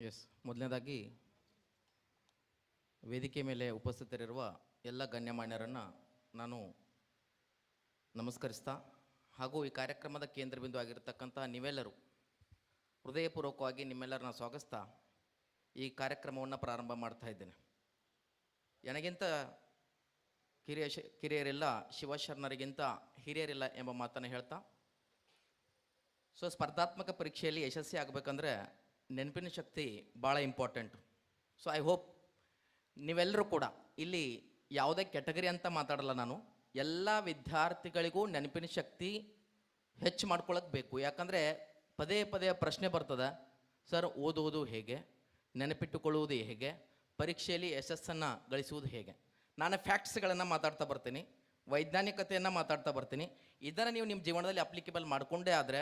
S ಮೊದಲನೇದಾಗಿ ವೇದಿಕೆ ಮೇಲೆ ಉಪಸ್ಥಿತರಿರುವ ಎಲ್ಲ ಗಣ್ಯಮಾನ್ಯರನ್ನು ನಾನು ನಮಸ್ಕರಿಸ್ತಾ ಹಾಗೂ ಈ ಕಾರ್ಯಕ್ರಮದ ಕೇಂದ್ರ ಬಿಂದು ಆಗಿರತಕ್ಕಂಥ ನೀವೆಲ್ಲರೂ ಹೃದಯಪೂರ್ವಕವಾಗಿ ನಿಮ್ಮೆಲ್ಲರನ್ನ ಸ್ವಾಗತಿಸ್ತಾ ಈ ಕಾರ್ಯಕ್ರಮವನ್ನು ಪ್ರಾರಂಭ ಮಾಡ್ತಾ ಇದ್ದೇನೆ. ನನಗಿಂತ ಕಿರಿಯ ಶ, ಕಿರಿಯರಿಲ್ಲ ಶಿವಶರಣರಿಗಿಂತ ಹಿರಿಯರಿಲ್ಲ ಎಂಬ ಮಾತನ್ನು ಹೇಳ್ತಾ, ಸೊ ಸ್ಪರ್ಧಾತ್ಮಕ ಪರೀಕ್ಷೆಯಲ್ಲಿ ಯಶಸ್ವಿ ಆಗಬೇಕಂದ್ರೆ ನೆನಪಿನ ಶಕ್ತಿ ಭಾಳ ಇಂಪಾರ್ಟೆಂಟ್ ಸೊ ಐ ಹೋಪ್ ನೀವೆಲ್ಲರೂ ಕೂಡ ಇಲ್ಲಿ ಯಾವುದೇ ಕೆಟಗರಿ ಅಂತ ಮಾತಾಡಲ್ಲ ನಾನು, ಎಲ್ಲ ವಿದ್ಯಾರ್ಥಿಗಳಿಗೂ ನೆನಪಿನ ಶಕ್ತಿ ಹೆಚ್ಚು ಮಾಡ್ಕೊಳ್ಳೋಕೆ ಬೇಕು. ಯಾಕಂದರೆ ಪದೇ ಪದೇ ಪ್ರಶ್ನೆ ಬರ್ತದೆ, ಸರ್, ಓದುವುದು ಹೇಗೆ? ನೆನಪಿಟ್ಟುಕೊಳ್ಳುವುದು ಹೇಗೆ? ಪರೀಕ್ಷೆಯಲ್ಲಿ ಯಶಸ್ಸನ್ನು ಗಳಿಸುವುದು ಹೇಗೆ? ನಾನು ಫ್ಯಾಕ್ಟ್ಸ್ಗಳನ್ನು ಮಾತಾಡ್ತಾ ಬರ್ತೀನಿ, ವೈಜ್ಞಾನಿಕತೆಯನ್ನು ಮಾತಾಡ್ತಾ ಬರ್ತೀನಿ. ಇದನ್ನು ನೀವು ನಿಮ್ಮ ಜೀವನದಲ್ಲಿ ಅಪ್ಲಿಕೇಬಲ್ ಮಾಡಿಕೊಂಡೇ ಆದರೆ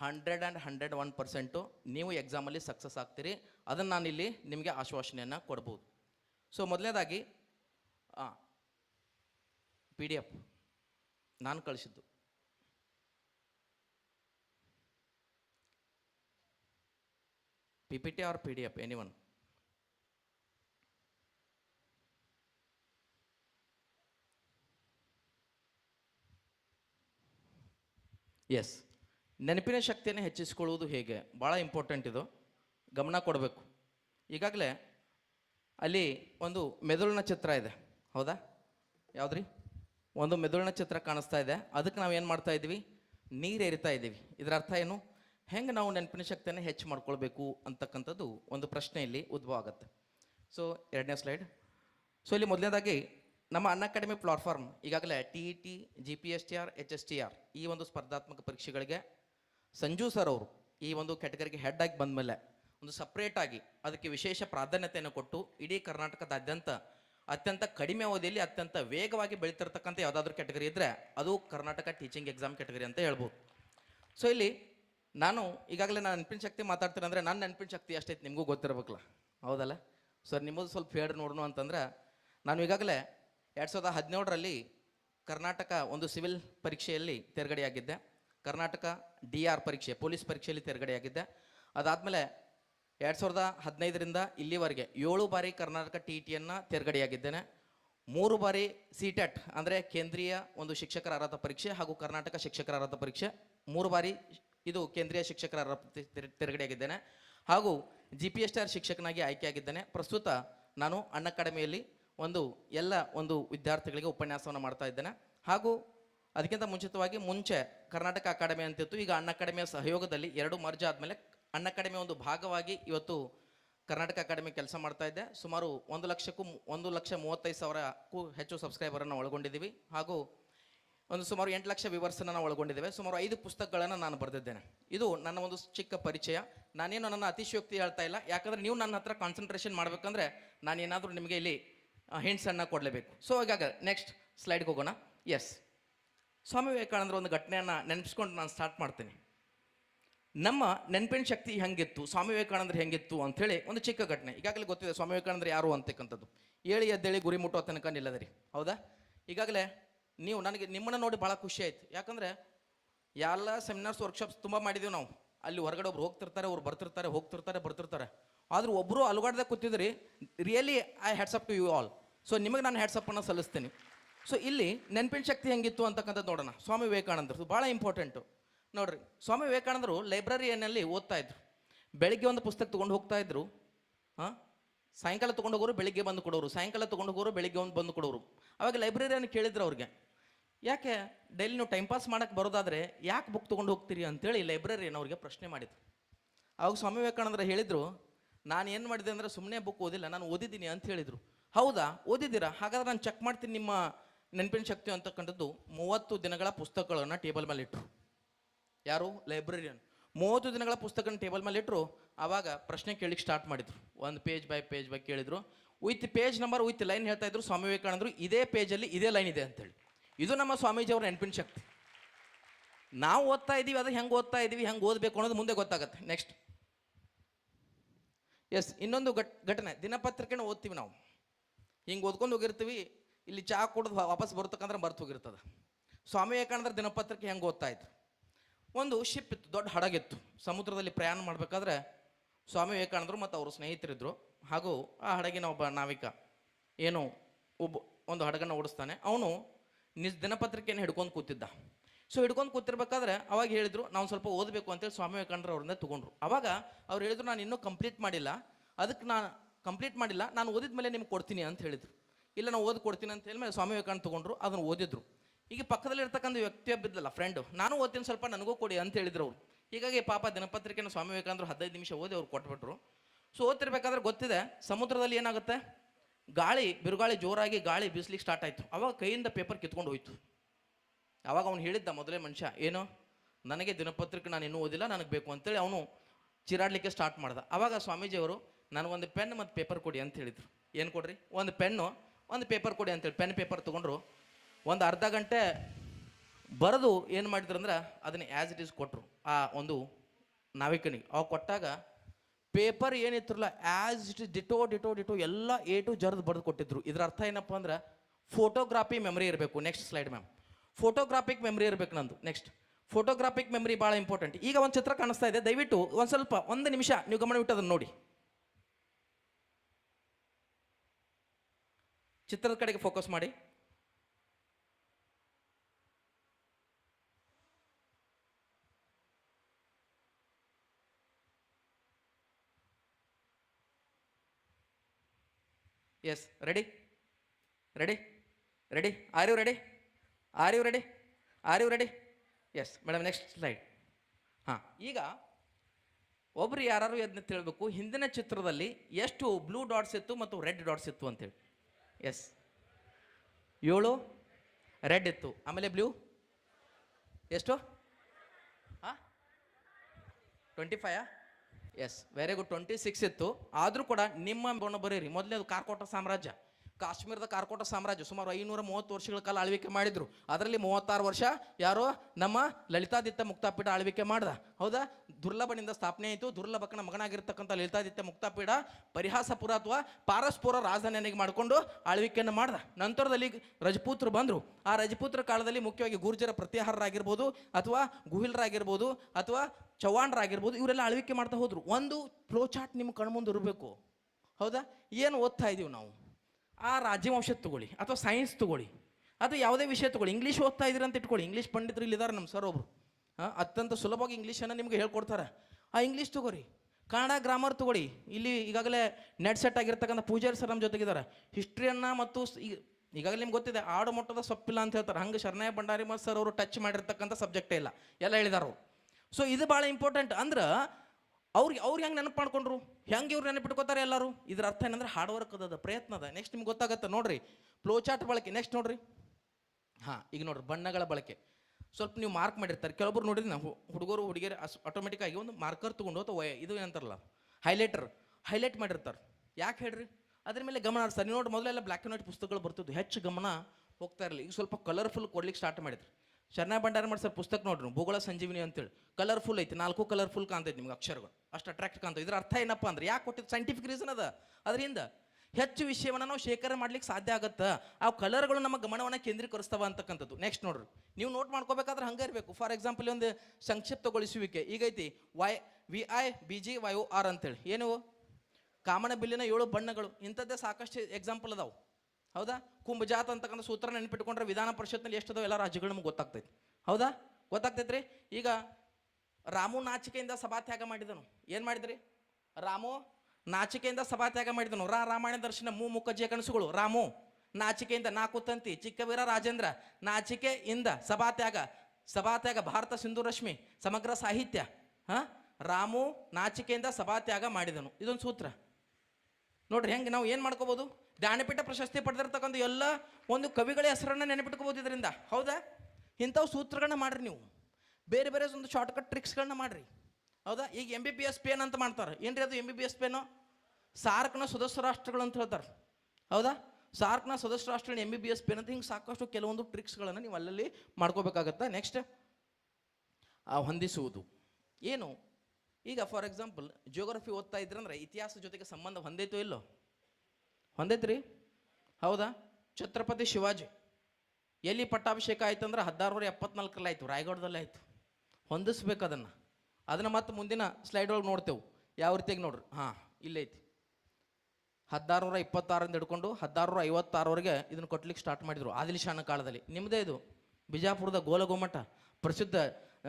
hundred and hundred one percent ನೀವು ಎಕ್ಸಾಮಲ್ಲಿ ಸಕ್ಸಸ್ ಆಗ್ತೀರಿ. ಅದನ್ನು ನಾನಿಲ್ಲಿ ನಿಮಗೆ ಆಶ್ವಾಸನೆಯನ್ನು ಕೊಡ್ಬೋದು. ಸೊ, ಮೊದಲನೇದಾಗಿ ಪಿ ಡಿ ಎಫ್ ನಾನು ಕಳಿಸಿದ್ದು. P P T or P D F any one yes ನೆನಪಿನ ಶಕ್ತಿಯನ್ನು ಹೆಚ್ಚಿಸಿಕೊಳ್ಳುವುದು ಹೇಗೆ? ಭಾಳ ಇಂಪಾರ್ಟೆಂಟ್ ಇದು. ಗಮನ ಕೊಡಬೇಕು. ಈಗಾಗಲೇ ಅಲ್ಲಿ ಒಂದು ಮೆದುಳಿನ ಚಿತ್ರ ಇದೆ. ಹೌದಾ? ಯಾವುದ್ರಿ? ಒಂದು ಮೆದುಳಿನ ಚಿತ್ರ ಕಾಣಿಸ್ತಾ ಇದೆ. ಅದಕ್ಕೆ ನಾವು ಏನು ಮಾಡ್ತಾ ಇದ್ದೀವಿ? ನೀರು ಎರಿತಾ ಇದ್ದೀವಿ. ಇದರ ಅರ್ಥ ಏನು? ಹೆಂಗೆ ನಾವು ನೆನಪಿನ ಶಕ್ತಿಯನ್ನು ಹೆಚ್ಚು ಮಾಡ್ಕೊಳ್ಬೇಕು ಅಂತಕ್ಕಂಥದ್ದು ಒಂದು ಪ್ರಶ್ನೆ ಇಲ್ಲಿ ಉದ್ಭವ ಆಗುತ್ತೆ. ಸೊ ಎರಡನೇ ಸ್ಲೈಡ್ ಸೊ ಇಲ್ಲಿ ಮೊದಲನೇದಾಗಿ ನಮ್ಮ ಅನ್ ಅಕಾಡೆಮಿ ಪ್ಲಾಟ್ಫಾರ್ಮ್, ಈಗಾಗಲೇ T E T G P S T R H S T R ಈ ಒಂದು ಸ್ಪರ್ಧಾತ್ಮಕ ಪರೀಕ್ಷೆಗಳಿಗೆ ಸಂಜು ಸರ್ ಅವರು ಈ ಒಂದು ಕ್ಯಾಟಗರಿಗೆ ಹೆಡ್ ಆಗಿ ಬಂದ ಮೇಲೆ ಒಂದು ಸಪ್ರೇಟಾಗಿ ಅದಕ್ಕೆ ವಿಶೇಷ ಪ್ರಾಧಾನ್ಯತೆಯನ್ನು ಕೊಟ್ಟು ಇಡೀ ಕರ್ನಾಟಕದಾದ್ಯಂತ ಅತ್ಯಂತ ಕಡಿಮೆ ಅವಧಿಯಲ್ಲಿ ಅತ್ಯಂತ ವೇಗವಾಗಿ ಬೆಳೀತಿರ್ತಕ್ಕಂಥ ಯಾವುದಾದ್ರೂ ಕ್ಯಾಟಗರಿ ಇದ್ದರೆ ಅದು ಕರ್ನಾಟಕ ಟೀಚಿಂಗ್ ಎಕ್ಸಾಮ್ ಕ್ಯಾಟಗರಿ ಅಂತ ಹೇಳ್ಬೋದು. ಸೊ ಇಲ್ಲಿ ನಾನು ಈಗಾಗಲೇ ನಾನು ನೆನಪಿನ ಶಕ್ತಿ ಮಾತಾಡ್ತೀನಿ ಅಂದರೆ ನನ್ನ ನೆನಪಿನ ಶಕ್ತಿ ಅಷ್ಟೈತೆ ನಿಮಗೂ ಗೊತ್ತಿರಬೇಕಲ್ಲ. ಹೌದಲ್ಲ? ಸರ್ ನಿಮ್ಮದು ಸ್ವಲ್ಪ ಹೇಳಿ ನೋಡೋಣ ಅಂತಂದ್ರೆ ನಾನು ಈಗಾಗಲೇ ಎರಡು ಸಾವಿರದ ಹದಿನೇಳರಲ್ಲಿ ಕರ್ನಾಟಕ ಒಂದು ಸಿವಿಲ್ ಪರೀಕ್ಷೆಯಲ್ಲಿ ತೇರ್ಗಡೆಯಾಗಿದ್ದೆ. ಕರ್ನಾಟಕ ಡಿ ಆರ್ ಪರೀಕ್ಷೆ, ಪೊಲೀಸ್ ಪರೀಕ್ಷೆಯಲ್ಲಿ ತೇರ್ಗಡೆಯಾಗಿದ್ದೆ. ಅದಾದಮೇಲೆ ಎರಡು ಸಾವಿರದ ಹದಿನೈದರಿಂದ ಇಲ್ಲಿವರೆಗೆ ಏಳು ಬಾರಿ ಕರ್ನಾಟಕ ಟಿ ಟಿಯನ್ನು ತೇರ್ಗಡೆಯಾಗಿದ್ದೇನೆ. ಮೂರು ಬಾರಿ ಸಿಟೆಟ್ ಅಂದರೆ ಕೇಂದ್ರೀಯ ಒಂದು ಶಿಕ್ಷಕರ ಅರ್ಹತಾ ಪರೀಕ್ಷೆ ಹಾಗೂ ಕರ್ನಾಟಕ ಶಿಕ್ಷಕರ ಅರ್ಹತಾ ಪರೀಕ್ಷೆ. ಮೂರು ಬಾರಿ ಇದು ಕೇಂದ್ರೀಯ ಶಿಕ್ಷಕರ ಅರ್ಹತೆ ತೆರಗಡೆಯಾಗಿದ್ದೇನೆ. ಹಾಗೂ ಜಿ ಪಿ ಎಸ್ ಟಿ ಶಿಕ್ಷಕನಾಗಿ ಆಯ್ಕೆಯಾಗಿದ್ದೇನೆ. ಪ್ರಸ್ತುತ ನಾನು ಅಣ್ಣ ಅಕಾಡೆಮಿಯಲ್ಲಿ ಒಂದು ಎಲ್ಲ ಒಂದು ವಿದ್ಯಾರ್ಥಿಗಳಿಗೆ ಉಪನ್ಯಾಸವನ್ನು ಮಾಡ್ತಾ ಇದ್ದೇನೆ. ಹಾಗೂ ಅದಕ್ಕಿಂತ ಮುಂಚಿತವಾಗಿ ಮುಂಚೆ ಕರ್ನಾಟಕ ಅಕಾಡೆಮಿ ಅಂತಿತ್ತು. ಈಗ ಅಣ್ಣ ಅಕಾಡೆಮಿಯ ಸಹಯೋಗದಲ್ಲಿ ಎರಡು ಮರ್ಜ್ ಆದಮೇಲೆ ಅಣ್ಣ ಅಕಾಡೆಮಿ ಒಂದು ಭಾಗವಾಗಿ ಇವತ್ತು ಕರ್ನಾಟಕ ಅಕಾಡೆಮಿ ಕೆಲಸ ಮಾಡ್ತಾ ಇದೆ. ಸುಮಾರು ಒಂದು ಲಕ್ಷಕ್ಕೂ ಒಂದು ಲಕ್ಷ ಮೂವತ್ತೈದು ಸಾವಿರಕ್ಕೂ ಹೆಚ್ಚು ಸಬ್ಸ್ಕ್ರೈಬರನ್ನು ಒಳಗೊಂಡಿದ್ದೀವಿ. ಹಾಗೂ ಒಂದು ಸುಮಾರು ಎಂಟು ಲಕ್ಷ ವಿವರ್ಸನ್ನು ಒಳಗೊಂಡಿದ್ದೇವೆ. ಸುಮಾರು ಐದು ಪುಸ್ತಕಗಳನ್ನು ನಾನು ಬರೆದಿದ್ದೇನೆ. ಇದು ನನ್ನ ಒಂದು ಚಿಕ್ಕ ಪರಿಚಯ. ನಾನೇನು ನನ್ನ ಅತಿಶಯೋಕ್ತಿ ಹೇಳ್ತಾ ಇಲ್ಲ. ಯಾಕಂದರೆ ನೀವು ನನ್ನ ಹತ್ರ ಕಾನ್ಸಂಟ್ರೇಷನ್ ಮಾಡಬೇಕಂದ್ರೆ ನಾನು ಏನಾದರೂ ನಿಮಗೆ ಇಲ್ಲಿ ಹಿಂಟ್ಸನ್ನು ಕೊಡಲೇಬೇಕು. ಸೊ ಹಾಗಾಗ ನೆಕ್ಸ್ಟ್ ಸ್ಲೈಡ್ಗೆ ಹೋಗೋಣ. ಎಸ್ ಸ್ವಾಮಿ ವಿವೇಕಾನಂದರ ಒಂದು ಘಟನೆಯನ್ನು ನೆನಪಿಸ್ಕೊಂಡು ನಾನು ಸ್ಟಾರ್ಟ್ ಮಾಡ್ತೀನಿ. ನಮ್ಮ ನೆನಪಿನ ಶಕ್ತಿ ಹೆಂಗಿತ್ತು, ಸ್ವಾಮಿ ವಿವೇಕಾನಂದರು ಹೆಂಗಿತ್ತು ಅಂಥೇಳಿ ಒಂದು ಚಿಕ್ಕ ಘಟನೆ. ಈಗಾಗಲೇ ಗೊತ್ತಿದೆ, ಸ್ವಾಮಿ ವಿವೇಕಾನಂದರು ಯಾರು ಅಂತಕ್ಕಂಥದ್ದು. ಏಳಿ, ಎದ್ದೇಳಿ, ಗುರಿ ಮುಟ್ಟೋ ತನಕ ನಿಲ್ಲದರಿ. ಹೌದಾ? ಈಗಾಗಲೇ ನೀವು ನನಗೆ ನಿಮ್ಮನ್ನು ನೋಡಿ ಭಾಳ ಖುಷಿ ಆಯಿತು. ಯಾಕಂದರೆ ಎಲ್ಲ ಸೆಮಿನಾರ್ಸ್ ವರ್ಕ್ಶಾಪ್ಸ್ ತುಂಬ ಮಾಡಿದ್ದೀವಿ ನಾವು. ಅಲ್ಲಿ ಹೊರಗಡೆ ಒಬ್ರು ಹೋಗ್ತಿರ್ತಾರೆ, ಅವ್ರು ಬರ್ತಿರ್ತಾರೆ, ಹೋಗ್ತಿರ್ತಾರೆ, ಬರ್ತಿರ್ತಾರೆ. ಆದರೂ ಒಬ್ಬರು ಅಲುಗಾಡ್ದೆ ಕೂತಿದ್ರಿ really I hats off to you all so ನಿಮಗೆ ನಾನು ಹ್ಯಾಟ್ಸಪ್ಪನ್ನು ಸಲ್ಲಿಸ್ತೀನಿ. ಸೊ ಇಲ್ಲಿ ನೆನಪಿನ ಶಕ್ತಿ ಹೆಂಗಿತ್ತು ಅಂತಕ್ಕಂಥದ್ದು ನೋಡೋಣ. ಸ್ವಾಮಿ ವಿವೇಕಾನಂದರು ಭಾಳ ಇಂಪಾರ್ಟೆಂಟು ನೋಡ್ರಿ, ಸ್ವಾಮಿ ವಿವೇಕಾನಂದರು ಲೈಬ್ರರಿಯಲ್ಲಿ ಓದ್ತಾ ಇದ್ರು. ಬೆಳಿಗ್ಗೆ ಒಂದು ಪುಸ್ತಕ ತೊಗೊಂಡು ಹೋಗ್ತಾ ಇದ್ರು. ಹಾಂ? ಸಾಯಂಕಾಲ ತೊಗೊಂಡು ಹೋಗೋರು ಬೆಳಿಗ್ಗೆ ಬಂದು ಕೊಡೋರು, ಸಾಯಂಕಾಲ ತೊಗೊಂಡು ಹೋಗೋರು ಬೆಳಿಗ್ಗೆ ಒಂದು ಬಂದು ಕೊಡೋರು. ಅವಾಗ ಲೈಬ್ರರಿಯನ್ನು ಕೇಳಿದ್ರು ಅವ್ರಿಗೆ. ಯಾಕೆ? ಡೈಲಿ ನೀವು ಟೈಮ್ ಪಾಸ್ ಮಾಡೋಕ್ಕೆ ಬರೋದಾದರೆ ಯಾಕೆ ಬುಕ್ ತೊಗೊಂಡು ಹೋಗ್ತೀರಿ ಅಂತೇಳಿ ಲೈಬ್ರರಿಯನ್ನು ಅವ್ರಿಗೆ ಪ್ರಶ್ನೆ ಮಾಡಿದ್ರು. ಅವಾಗ ಸ್ವಾಮಿ ವಿವೇಕಾನಂದರು ಹೇಳಿದರು, ನಾನು ಏನು ಮಾಡಿದೆ ಅಂದರೆ ಸುಮ್ಮನೆ ಬುಕ್ ಓದಿಲ್ಲ, ನಾನು ಓದಿದ್ದೀನಿ ಅಂತ ಹೇಳಿದರು. ಹೌದಾ? ಓದಿದ್ದೀರಾ? ಹಾಗಾದ್ರೆ ನಾನು ಚೆಕ್ ಮಾಡ್ತೀನಿ ನಿಮ್ಮ ನೆನಪಿನ ಶಕ್ತಿ ಅಂತಕ್ಕಂಥದ್ದು ಮೂವತ್ತು ದಿನಗಳ ಪುಸ್ತಕಗಳನ್ನು ಟೇಬಲ್ ಮೇಲೆ ಇಟ್ಟರು ಯಾರು? ಲೈಬ್ರರಿಯನ್. ಮೂವತ್ತು ದಿನಗಳ ಪುಸ್ತಕನ ಟೇಬಲ್ ಮೇಲೆ ಇಟ್ಟರು ಆವಾಗ ಪ್ರಶ್ನೆ ಕೇಳಿಕ್ಕೆ ಸ್ಟಾರ್ಟ್ ಮಾಡಿದ್ರು. ಒಂದು ಪೇಜ್ ಬೈ ಪೇಜ್ ಬೈ ಕೇಳಿದರು. With page number, with line ಹೇಳ್ತಾ ಇದ್ರು. ಸ್ವಾಮಿ ವಿವೇಕಾನಂದರು ಇದೇ ಪೇಜಲ್ಲಿ ಇದೇ ಲೈನ್ ಇದೆ ಅಂತೇಳಿ. ಇದು ನಮ್ಮ ಸ್ವಾಮೀಜಿ ಅವರ ನೆನಪಿನ ಶಕ್ತಿ. ನಾವು ಓದ್ತಾ ಇದ್ದೀವಿ ಅದು ಹೆಂಗೆ ಓದ್ತಾ ಇದ್ದೀವಿ ಹೆಂಗೆ ಓದಬೇಕು ಅನ್ನೋದು ಮುಂದೆ ಗೊತ್ತಾಗುತ್ತೆ. ನೆಕ್ಸ್ಟ್ ಎಸ್ ಇನ್ನೊಂದು ಘಟ್, ಘಟನೆ. ದಿನಪತ್ರಿಕೆನ ಓದ್ತೀವಿ ನಾವು. ಹಿಂಗೆ ಓದ್ಕೊಂಡು ಹೋಗಿರ್ತೀವಿ ಇಲ್ಲಿ ಚಹಾ ಕುಡಿದು ವಾಪಸ್ ಬರ್ತಕ್ಕಂದ್ರೆ ಮರ್ತು ಹೋಗಿರ್ತದೆ. ಸ್ವಾಮಿ ವಿವೇಕಾನಂದರ ದಿನಪತ್ರಿಕೆ ಹೆಂಗೆ ಇತ್ತು ಒಂದು ಶಿಪ್ ಇತ್ತು, ದೊಡ್ಡ ಹಡಗಿತ್ತು. ಸಮುದ್ರದಲ್ಲಿ ಪ್ರಯಾಣ ಮಾಡಬೇಕಾದ್ರೆ ಸ್ವಾಮಿ ವಿವೇಕಾನಂದರು ಮತ್ತು ಅವರು ಸ್ನೇಹಿತರಿದ್ದರು ಹಾಗೂ ಆ ಹಡಗಿನ ಒಬ್ಬ ನಾವಿಕ, ಏನು ಒಬ್ಬ, ಒಂದು ಹಡಗನ್ನು ಓಡಿಸ್ತಾನೆ. ಅವನು ನಿಜ ದಿನಪತ್ರಿಕೆಯನ್ನು ಹಿಡ್ಕೊಂಡು ಕೂತಿದ್ದ. ಸೊ ಹಿಡ್ಕೊಂಡು ಕೂತಿರ್ಬೇಕಾದ್ರೆ ಅವಾಗ ಹೇಳಿದರು, ನಾವು ಸ್ವಲ್ಪ ಓದಬೇಕು ಅಂತೇಳಿ ಸ್ವಾಮಿ ವಿವೇಕಾನಂದರು ಅವ್ರನ್ನ ತಗೊಂಡ್ರು. ಅವಾಗ ಅವ್ರು ಹೇಳಿದ್ರು, ನಾನು ಇನ್ನೂ ಕಂಪ್ಲೀಟ್ ಮಾಡಿಲ್ಲ. ಅದಕ್ಕೆ ನಾನು ಕಂಪ್ಲೀಟ್ ಮಾಡಿಲ್ಲ, ನಾನು ಓದಿದ ಮೇಲೆ ನಿಮ್ಗೆ ಕೊಡ್ತೀನಿ ಅಂತ ಹೇಳಿದ್ರು. ಇಲ್ಲ, ನಾನು ಓದಿ ಕೊಡ್ತೀನಿ ಅಂತ ಹೇಳಿ ಮೇಲೆ ಸ್ವಾಮಿ ವಿವೇಕಾನಂದ ತೊಗೊಂಡ್ರು, ಅದನ್ನು ಓದಿದ್ರು. ಈಗ ಪಕ್ಕದಲ್ಲಿ ಇರ್ತಕ್ಕಂಥ ವ್ಯಕ್ತಿ ಬಿದ್ದಲ್ಲ ಫ್ರೆಂಡು ನಾನು ಓದ್ತೀನಿ ಸ್ವಲ್ಪ, ನನಗೂ ಕೊಡಿ ಅಂತ ಹೇಳಿದ್ರು ಅವರು. ಹೀಗಾಗಿ ಪಾಪ ದಿನಪತ್ರಿಕೆನ ಸ್ವಾಮಿ ವಿವೇಕಾನಂದರು ಹದಿನೈದು ನಿಮಿಷ ಓದಿ ಅವ್ರು ಕೊಟ್ಬಿಟ್ರು. ಸೊ, ಓದ್ತಿರ್ಬೇಕಾದ್ರೆ ಗೊತ್ತಿದೆ, ಸಮುದ್ರದಲ್ಲಿ ಏನಾಗುತ್ತೆ? ಗಾಳಿ, ಬಿರುಗಾಳಿ ಜೋರಾಗಿ ಗಾಳಿ ಬೀಸ್ಲಿಕ್ಕೆ ಸ್ಟಾರ್ಟ್ ಆಯಿತು. ಅವಾಗ ಕೈಯಿಂದ ಪೇಪರ್ ಕಿತ್ಕೊಂಡು ಹೋಯ್ತು. ಅವಾಗ ಅವ್ನು ಹೇಳಿದ್ದ ಮೊದಲೇ ಮನುಷ್ಯ, ಏನು? ನನಗೆ ದಿನಪತ್ರಿಕೆ ನಾನು ಇನ್ನೂ ಓದಿಲ್ಲ, ನನಗೆ ಬೇಕು ಅಂತೇಳಿ ಅವನು ಚಿರಾಡ್ಲಿಕ್ಕೆ ಸ್ಟಾರ್ಟ್ ಮಾಡ್ದ. ಅವಾಗ ಸ್ವಾಮೀಜಿಯವರು, ನನಗೊಂದು ಪೆನ್ ಮತ್ತು ಪೇಪರ್ ಕೊಡಿ ಅಂತ ಹೇಳಿದರು. ಏನು ಕೊಡ್ರಿ? ಒಂದು ಪೆನ್ನು ಒಂದು ಪೇಪರ್ ಕೊಡಿ ಅಂತೇಳಿ, ಪೆನ್ ಪೇಪರ್ ತೊಗೊಂಡ್ರು. ಒಂದು ಅರ್ಧ ಗಂಟೆ ಬರೆದು ಏನು ಮಾಡಿದ್ರು ಅಂದ್ರೆ ಅದನ್ನ ಆ್ಯಸ್ ಇಟ್ ಈಸ್ ಕೊಟ್ಟರು ಆ ಒಂದು ನಾವಿಕನಿಗೆ. ಅವಾಗ ಕೊಟ್ಟಾಗ paper ಏನಿತ್ತಿರಲ್ಲ as it is ditto ditto ditto ಎಲ್ಲ ಎ ಟು ಜರ್ದು ಬರೆದು ಕೊಟ್ಟಿದ್ರು. ಇದ್ರ ಅರ್ಥ ಏನಪ್ಪ ಅಂದ್ರೆ ಫೋಟೋಗ್ರಾಫಿ ಮೆಮರಿ ಇರಬೇಕು. Next slide ma'am photographic memory ಇರಬೇಕು ನಂದು. ನೆಕ್ಸ್ಟ್ ಫೋಟೋಗ್ರಾಫಿಕ್ ಮೆಮರಿ ಭಾಳ ಇಂಪಾರ್ಟೆಂಟ್ ಈಗ ಒಂದು ಚಿತ್ರ ಕಾಣಿಸ್ತಾ ಇದೆ. ದಯವಿಟ್ಟು ಒಂದು ಸ್ವಲ್ಪ, ಒಂದು ನಿಮಿಷ. ನೀವು ಗಮನವಿಟ್ಟು ಅದನ್ನು ನೋಡಿ. ಚಿತ್ರದ ಕಡೆಗೆ ಫೋಕಸ್ ಮಾಡಿ. Yes ready ready ready are you ready are you ready are you ready yes madam next slide ಹಾಂ, ಈಗ ಒಬ್ರು ಯಾರು ಎದ್ನ ತಿಳ್ಬೇಕು, ಹಿಂದಿನ ಚಿತ್ರದಲ್ಲಿ ಎಷ್ಟು ಬ್ಲೂ ಡಾಟ್ಸ್ ಇತ್ತು ಮತ್ತು ರೆಡ್ ಡಾಟ್ಸ್ ಇತ್ತು ಅಂತೇಳಿ. ಎಸ್ ಏಳು? ರೆಡ್ ಇತ್ತು. ಆಮೇಲೆ ಬ್ಲೂ ಎಷ್ಟು? ಹಾಂ? Twenty five yes very good twenty six ಇತ್ತು. ಆದರೂ ಕೂಡ ನಿಮ್ಮ ಬಣ್ಣ ಬರೀರಿ. ಮೊದಲೇ ಅದು ಕಾರ್ಕೋಟ ಸಾಮ್ರಾಜ್ಯ. ಕಾಶ್ಮೀರದ ಕಾರ್ಕೋಟ ಸಾಮ್ರಾಜ್ಯ ಸುಮಾರು ಐನೂರ ಮೂವತ್ತು ವರ್ಷಗಳ ಕಾಲ ಆಳ್ವಿಕೆ ಮಾಡಿದ್ರು. ಅದರಲ್ಲಿ ಮೂವತ್ತಾರು ವರ್ಷ ಯಾರೋ ನಮ್ಮ ಲಲಿತಾದಿತ್ಯ ಮುಕ್ತಾಪೀಠ ಆಳ್ವಿಕೆ ಮಾಡ್ದ. ಹೌದಾ? ದುರ್ಲಭನಿಂದ ಸ್ಥಾಪನೆ ಆಯಿತು. ದುರ್ಲಭಕನ ಮಗನಾಗಿರ್ತಕ್ಕಂಥ ಲಲಿತಾದಿತ್ಯ ಮುಕ್ತಾಪೀಠ ಪರಿಹಾಸಪುರ ಅಥವಾ ಪಾರಸ್ಪುರ ರಾಜಧಾನಿಯಾಗಿ ಮಾಡಿಕೊಂಡು ಆಳ್ವಿಕೆಯನ್ನು ಮಾಡ್ದ. ನಂತರದಲ್ಲಿ ರಜಪೂತರು ಬಂದರು. ಆ ರಜಪೂತ್ರ ಕಾಲದಲ್ಲಿ ಮುಖ್ಯವಾಗಿ ಗುರ್ಜರ ಪ್ರತ್ಯಾಹಾರರಾಗಿರ್ಬೋದು, ಅಥವಾ ಗುಹಿಲ್ರಾಗಿರ್ಬೋದು, ಅಥವಾ ಚೌಹಾಣ್ರಾಗಿರ್ಬೋದು ಇವರೆಲ್ಲ ಆಳ್ವಿಕೆ ಮಾಡ್ತಾ ಹೋದರು. ಒಂದು ಫ್ಲೋ ಚಾರ್ಟ್ ನಿಮ್ಮ ಕಣ್ಮುಂದೆ ಇರಬೇಕು. ಹೌದಾ? ಏನು ಓದ್ತಾ ಇದ್ದೀವಿ ನಾವು? ಆ ರಾಜ್ಯವಂಶ ತಗೊಳ್ಳಿ, ಅಥವಾ ಸೈನ್ಸ್ ತಗೊಳ್ಳಿ ಅಥವಾ ಯಾವುದೇ ವಿಷಯ ತಗೊಳ್ಳಿ. ಇಂಗ್ಲೀಷ್ ಓದ್ತಾ ಇದ್ರಿ ಅಂತ ಇಟ್ಕೊಳ್ಳಿ. ಇಂಗ್ಲೀಷ್ ಪಂಡಿತರು ಇಲ್ಲಿದ್ದಾರೆ, ನಮ್ಮ ಸರ್ ಒಬ್ರು. ಅತ್ಯಂತ ಸುಲಭವಾಗಿ ಇಂಗ್ಲೀಷನ್ನು ನಿಮಗೆ ಹೇಳ್ಕೊಡ್ತಾರೆ. ಆ ಇಂಗ್ಲೀಷ್ ತಗೋರಿ ಕನ್ನಡ ಗ್ರಾಮರ್ ತಗೊಳ್ಳಿ. ಇಲ್ಲಿ ಈಗಾಗಲೇ ನೆಟ್ ಸೆಟ್ ಆಗಿರ್ತಕ್ಕಂಥ ಪೂಜಾರಿ ಸರ್ ನಮ್ಮ ಜೊತೆಗಿದ್ದಾರೆ. ಹಿಸ್ಟ್ರಿಯನ್ನು ಮತ್ತು ಈಗಾಗಲೇ ನಿಮ್ಗೆ ಗೊತ್ತಿದೆ, ಆಡು ಮೊಟ್ಟದ ಸೊಪ್ಪಿಲ್ಲ ಅಂತ ಹೇಳ್ತಾರೆ. ಹಂಗೆ ಶರಣಯ್ಯ ಭಂಡಾರಿ ಮತ್ತು ಸರ್ ಅವರು ಟಚ್ ಮಾಡಿರ್ತಕ್ಕಂಥ ಸಬ್ಜೆಕ್ಟೇ ಇಲ್ಲ. ಎಲ್ಲ ಹೇಳಿದಾರು. ಸೊ ಇದು ಭಾಳ ಇಂಪಾರ್ಟೆಂಟ್ ಅಂದ್ರೆ ಅವ್ರಿಗೆ, ಅವ್ರು ಹೆಂಗೆ ನೆನಪು ಮಾಡ್ಕೊಂಡ್ರು? ಹೆಂಗೆ ಇವ್ರು ನೆನಪಿಟ್ಕೋತಾರೆ ಎಲ್ಲರೂ? ಇದ್ರ ಅರ್ಥ ಏನಂದ್ರೆ ಹಾರ್ಡ್ ವರ್ಕ್ ಅದ ಪ್ರಯತ್ನ ಅದ. ನೆಕ್ಸ್ಟ್ ನಿಮ್ಗೆ ಗೊತ್ತಾಗತ್ತೆ, ನೋಡ್ರಿ. ಫ್ಲೋ ಚಾರ್ಟ್ ಬಳಕೆ ನೆಕ್ಸ್ಟ್ ನೋಡ್ರಿ. ಹಾಂ, ಈಗ ನೋಡ್ರಿ, ಬಣ್ಣಗಳ ಬಳಕೆ. ಸ್ವಲ್ಪ ನೀವು ಮಾರ್ಕ್ ಮಾಡಿರ್ತಾರೆ. ಕೆಲವೊಬ್ರು ನೋಡಿರಿ ನಾವು, ಹುಡುಗರು, ಹುಡುಗಿಯರು ಆಟೋಮೆಟಿಕ್ ಆಗಿ ಒಂದು ಮಾರ್ಕರ್ ತೊಗೊಂಡು ಅಥವಾ ಇದು ಏನಂತಾರಲ್ಲ ಹೈಲೈಟರ್ ಹೈಲೈಟ್ ಮಾಡಿರ್ತಾರೆ. ಯಾಕೆ ಹೇಳ್ರಿ? ಅದ್ರ ಮೇಲೆ ಗಮನ ಹರಿಸ್ತಾರೆ. ನೀವು ನೋಡಿ ಮೊದಲೆಲ್ಲ ಬ್ಲ್ಯಾಕ್ ಆ್ಯಂಡ್ ವೈಟ್ ಪುಸ್ತಕಗಳು ಬರ್ತಿದ್ವು. ಹೆಚ್ಚು ಗಮನ ಹೋಗ್ತಾ ಇರಲಿ ಈಗ ಸ್ವಲ್ಪ ಕಲರ್ಫುಲ್ ಕೊಡ್ಲಿಕ್ಕೆ ಸ್ಟಾರ್ಟ್ ಮಾಡಿದ್ರು. ಶರಣ ಭಂಡಾರ ಮಾಡಿ ಸರ್ ಪುಸ್ತಕ ನೋಡ್ರಿ, ಭೂಗೋಳ ಸಂಜೀವಿನಿ ಅಂತೇಳಿ. ಕಲರ್ಫುಲ್ ಐತಿ, ನಾಲ್ಕು ಕಲರ್ಫುಲ್ ಕಾಣ್ತೈತಿ ನಿಮ್ಗೆ ಅಕ್ಷರಗಳು. ಅಷ್ಟು ಅಟ್ರಾಕ್ಟ್ ಕಾಣ್ತವೆ ಇದ್ರ ಅರ್ಥ ಏನಪ್ಪ ಅಂದ್ರೆ, ಯಾಕೆ ಕೊಟ್ಟಿದ್ದು ಸೈಂಟಿಫಿಕ್ ರೀಸನ್ ಅದ? ಅದರಿಂದ ಹೆಚ್ಚು ವಿಷಯವನ್ನು ನಾವು ಶೇಖರಣೆ ಮಾಡ್ಲಿಕ್ಕೆ ಸಾಧ್ಯ ಆಗುತ್ತೆ. ಆ ಕಲರ್ಗಳು ನಮ್ಮ ಗಮನವನ್ನು ಕೇಂದ್ರೀಕರಿಸ್ತವ ಅಂತಕ್ಕಂಥದ್ದು. ನೆಕ್ಸ್ಟ್ ನೋಡ್ರಿ. ನೀವು ನೋಟ್ ಮಾಡ್ಕೋಬೇಕಾದ್ರೆ ಹಂಗೆ ಇರಬೇಕು. ಫಾರ್ ಎಕ್ಸಾಂಪಲ್ ಒಂದು ಸಂಕ್ಷಿಪ್ತಗೊಳಿಸುವಿಕೆ. ಈಗೈತಿ Y V I B G Y O R ಅಂತೇಳಿ. ಏನು ಕಾಮನ ಬಿಲ್ಲಿನ ಏಳು ಬಣ್ಣಗಳು. ಇಂಥದ್ದೇ ಸಾಕಷ್ಟು ಎಕ್ಸಾಂಪಲ್ ಅದಾವು. ಹೌದಾ? ಕುಂಭಜಾತ ಅಂತಕ್ಕಂಥ ಸೂತ್ರ ನೆನಪಿಟ್ಕೊಂಡ್ರೆ ವಿಧಾನ ಪರಿಷತ್ನಲ್ಲಿ ಎಷ್ಟು ಅದಾವೆ ಎಲ್ಲ ರಾಜ್ಯಗಳು ನಮ್ಗೆ ಗೊತ್ತಾಗ್ತೈತಿ. ಹೌದಾ? ಗೊತ್ತಾಗ್ತೈತ್ರಿ? ಈಗ ರಾಮು ನಾಚಿಕೆಯಿಂದ ಸಭಾತ್ಯಾಗ ಮಾಡಿದನು. ಏನು ಮಾಡಿದ್ರಿ? ರಾಮು ನಾಚಿಕೆಯಿಂದ ಸಭಾತ್ಯಾಗ ಮಾಡಿದನು. ರಾ ರಾಮಾಯಣ ದರ್ಶನ ಮೂ ಮುಖಜ್ಜಿಯ ಕನಸುಗಳು. ರಾಮು ನಾಚಿಕೆಯಿಂದ ನಾಕು ತಂತಿ, ಚಿಕ್ಕವೀರ ರಾಜೇಂದ್ರ, ನಾಚಿಕೆಯಿಂದ ಸಭಾತ್ಯಾಗ ಸಭಾತ್ಯಾಗ ಭಾರತ ಸಿಂಧು ರಶ್ಮಿ, ಸಮಗ್ರ ಸಾಹಿತ್ಯ, ಹಾಂ? ರಾಮು ನಾಚಿಕೆಯಿಂದ ಸಭಾತ್ಯಾಗ ಮಾಡಿದನು. ಇದೊಂದು ಸೂತ್ರ. ನೋಡ್ರಿ, ಹೆಂಗೆ ನಾವು ಏನು ಮಾಡ್ಕೋಬೋದು? ಜ್ಞಾನಪೀಠ ಪ್ರಶಸ್ತಿ ಪಡೆದಿರ್ತಕ್ಕಂಥ ಎಲ್ಲ ಒಂದು ಕವಿಗಳ ಹೆಸರನ್ನ ನೆನಪಿಟ್ಕೋಬೋದು ಇದರಿಂದ ಹೌದಾ? ಇಂಥವು ಸೂತ್ರಗಳನ್ನ ಮಾಡ್ರಿ ನೀವು. ಬೇರೆ ಬೇರೆ ಒಂದು ಶಾರ್ಟ್ಕಟ್ ಟ್ರಿಕ್ಸ್ಗಳನ್ನ ಮಾಡ್ರಿ. ಹೌದಾ? ಈಗ M B B S pain ಅಂತ ಮಾಡ್ತಾರೆ. ಏನ್ರಿ ಅದು M B B S pain ಸಾರ್ಕ್ನ ಸದಸ್ಯ ರಾಷ್ಟ್ರಗಳು ಅಂತ ಹೇಳ್ತಾರೆ. ಹೌದಾ? ಸಾರ್ಕ್ನ ಸದಸ್ಯ ರಾಷ್ಟ್ರಗಳ M B B S pain ಅಂತ ಹಿಂಗೆ ಸಾಕಷ್ಟು ಕೆಲವೊಂದು ಟ್ರಿಕ್ಸ್ಗಳನ್ನು ನೀವು ಅಲ್ಲಲ್ಲಿ ಮಾಡ್ಕೋಬೇಕಾಗತ್ತಾ? ನೆಕ್ಸ್ಟ್ ಆ ಹೊಂದಿಸುವುದು. ಏನು? ಈಗ ಫಾರ್ ಎಕ್ಸಾಂಪಲ್ ಜಿಯೋಗ್ರಫಿ ಓದ್ತಾ ಇದ್ರಂದ್ರೆ ಇತಿಹಾಸ ಜೊತೆಗೆ ಸಂಬಂಧ ಹೊಂದೈತೋ ಇಲ್ಲೋ? ಹೊಂದೈತ್ರಿ? ಹೌದಾ? ಛತ್ರಪತಿ ಶಿವಾಜಿ. ಎಲ್ಲಿ ಪಟ್ಟಾಭಿಷೇಕ ಆಯ್ತು ಅಂದ್ರೆ ಹದಿನಾರುನೂರ ಎಪ್ಪತ್ನಾಲ್ಕರಲ್ಲಿ ಆಯಿತು ರಾಯಗಢದಲ್ಲಿ ಆಯಿತು. ಹೊಂದಿಸ್ಬೇಕು ಅದನ್ನು. ಅದನ್ನು ಮತ್ತೆ ಮುಂದಿನ ಸ್ಲೈಡ್ ಒಳಗೆ ನೋಡ್ತೇವೆ. ಯಾವ ರೀತಿಯಾಗಿ ನೋಡ್ರಿ? ಹಾಂ ಇಲ್ಲೈತಿ ಹದಿನಾರುವರ ಇಪ್ಪತ್ತಾರಿಂದ ಹಿಡ್ಕೊಂಡು ಹದಿನಾರುವರ ನೂರ ಐವತ್ತಾರವರೆಗೆ ಇದನ್ನು ಕೊಟ್ಲಿಕ್ಕೆ ಸ್ಟಾರ್ಟ್ ಮಾಡಿದರು ಆದಿಲ್ ಶಾನ ಕಾಲದಲ್ಲಿ. ನಿಮ್ಮದೇ ಇದು? ಬಿಜಾಪುರದ ಗೋಲಗುಮ್ಮಟ. ಪ್ರಸಿದ್ಧ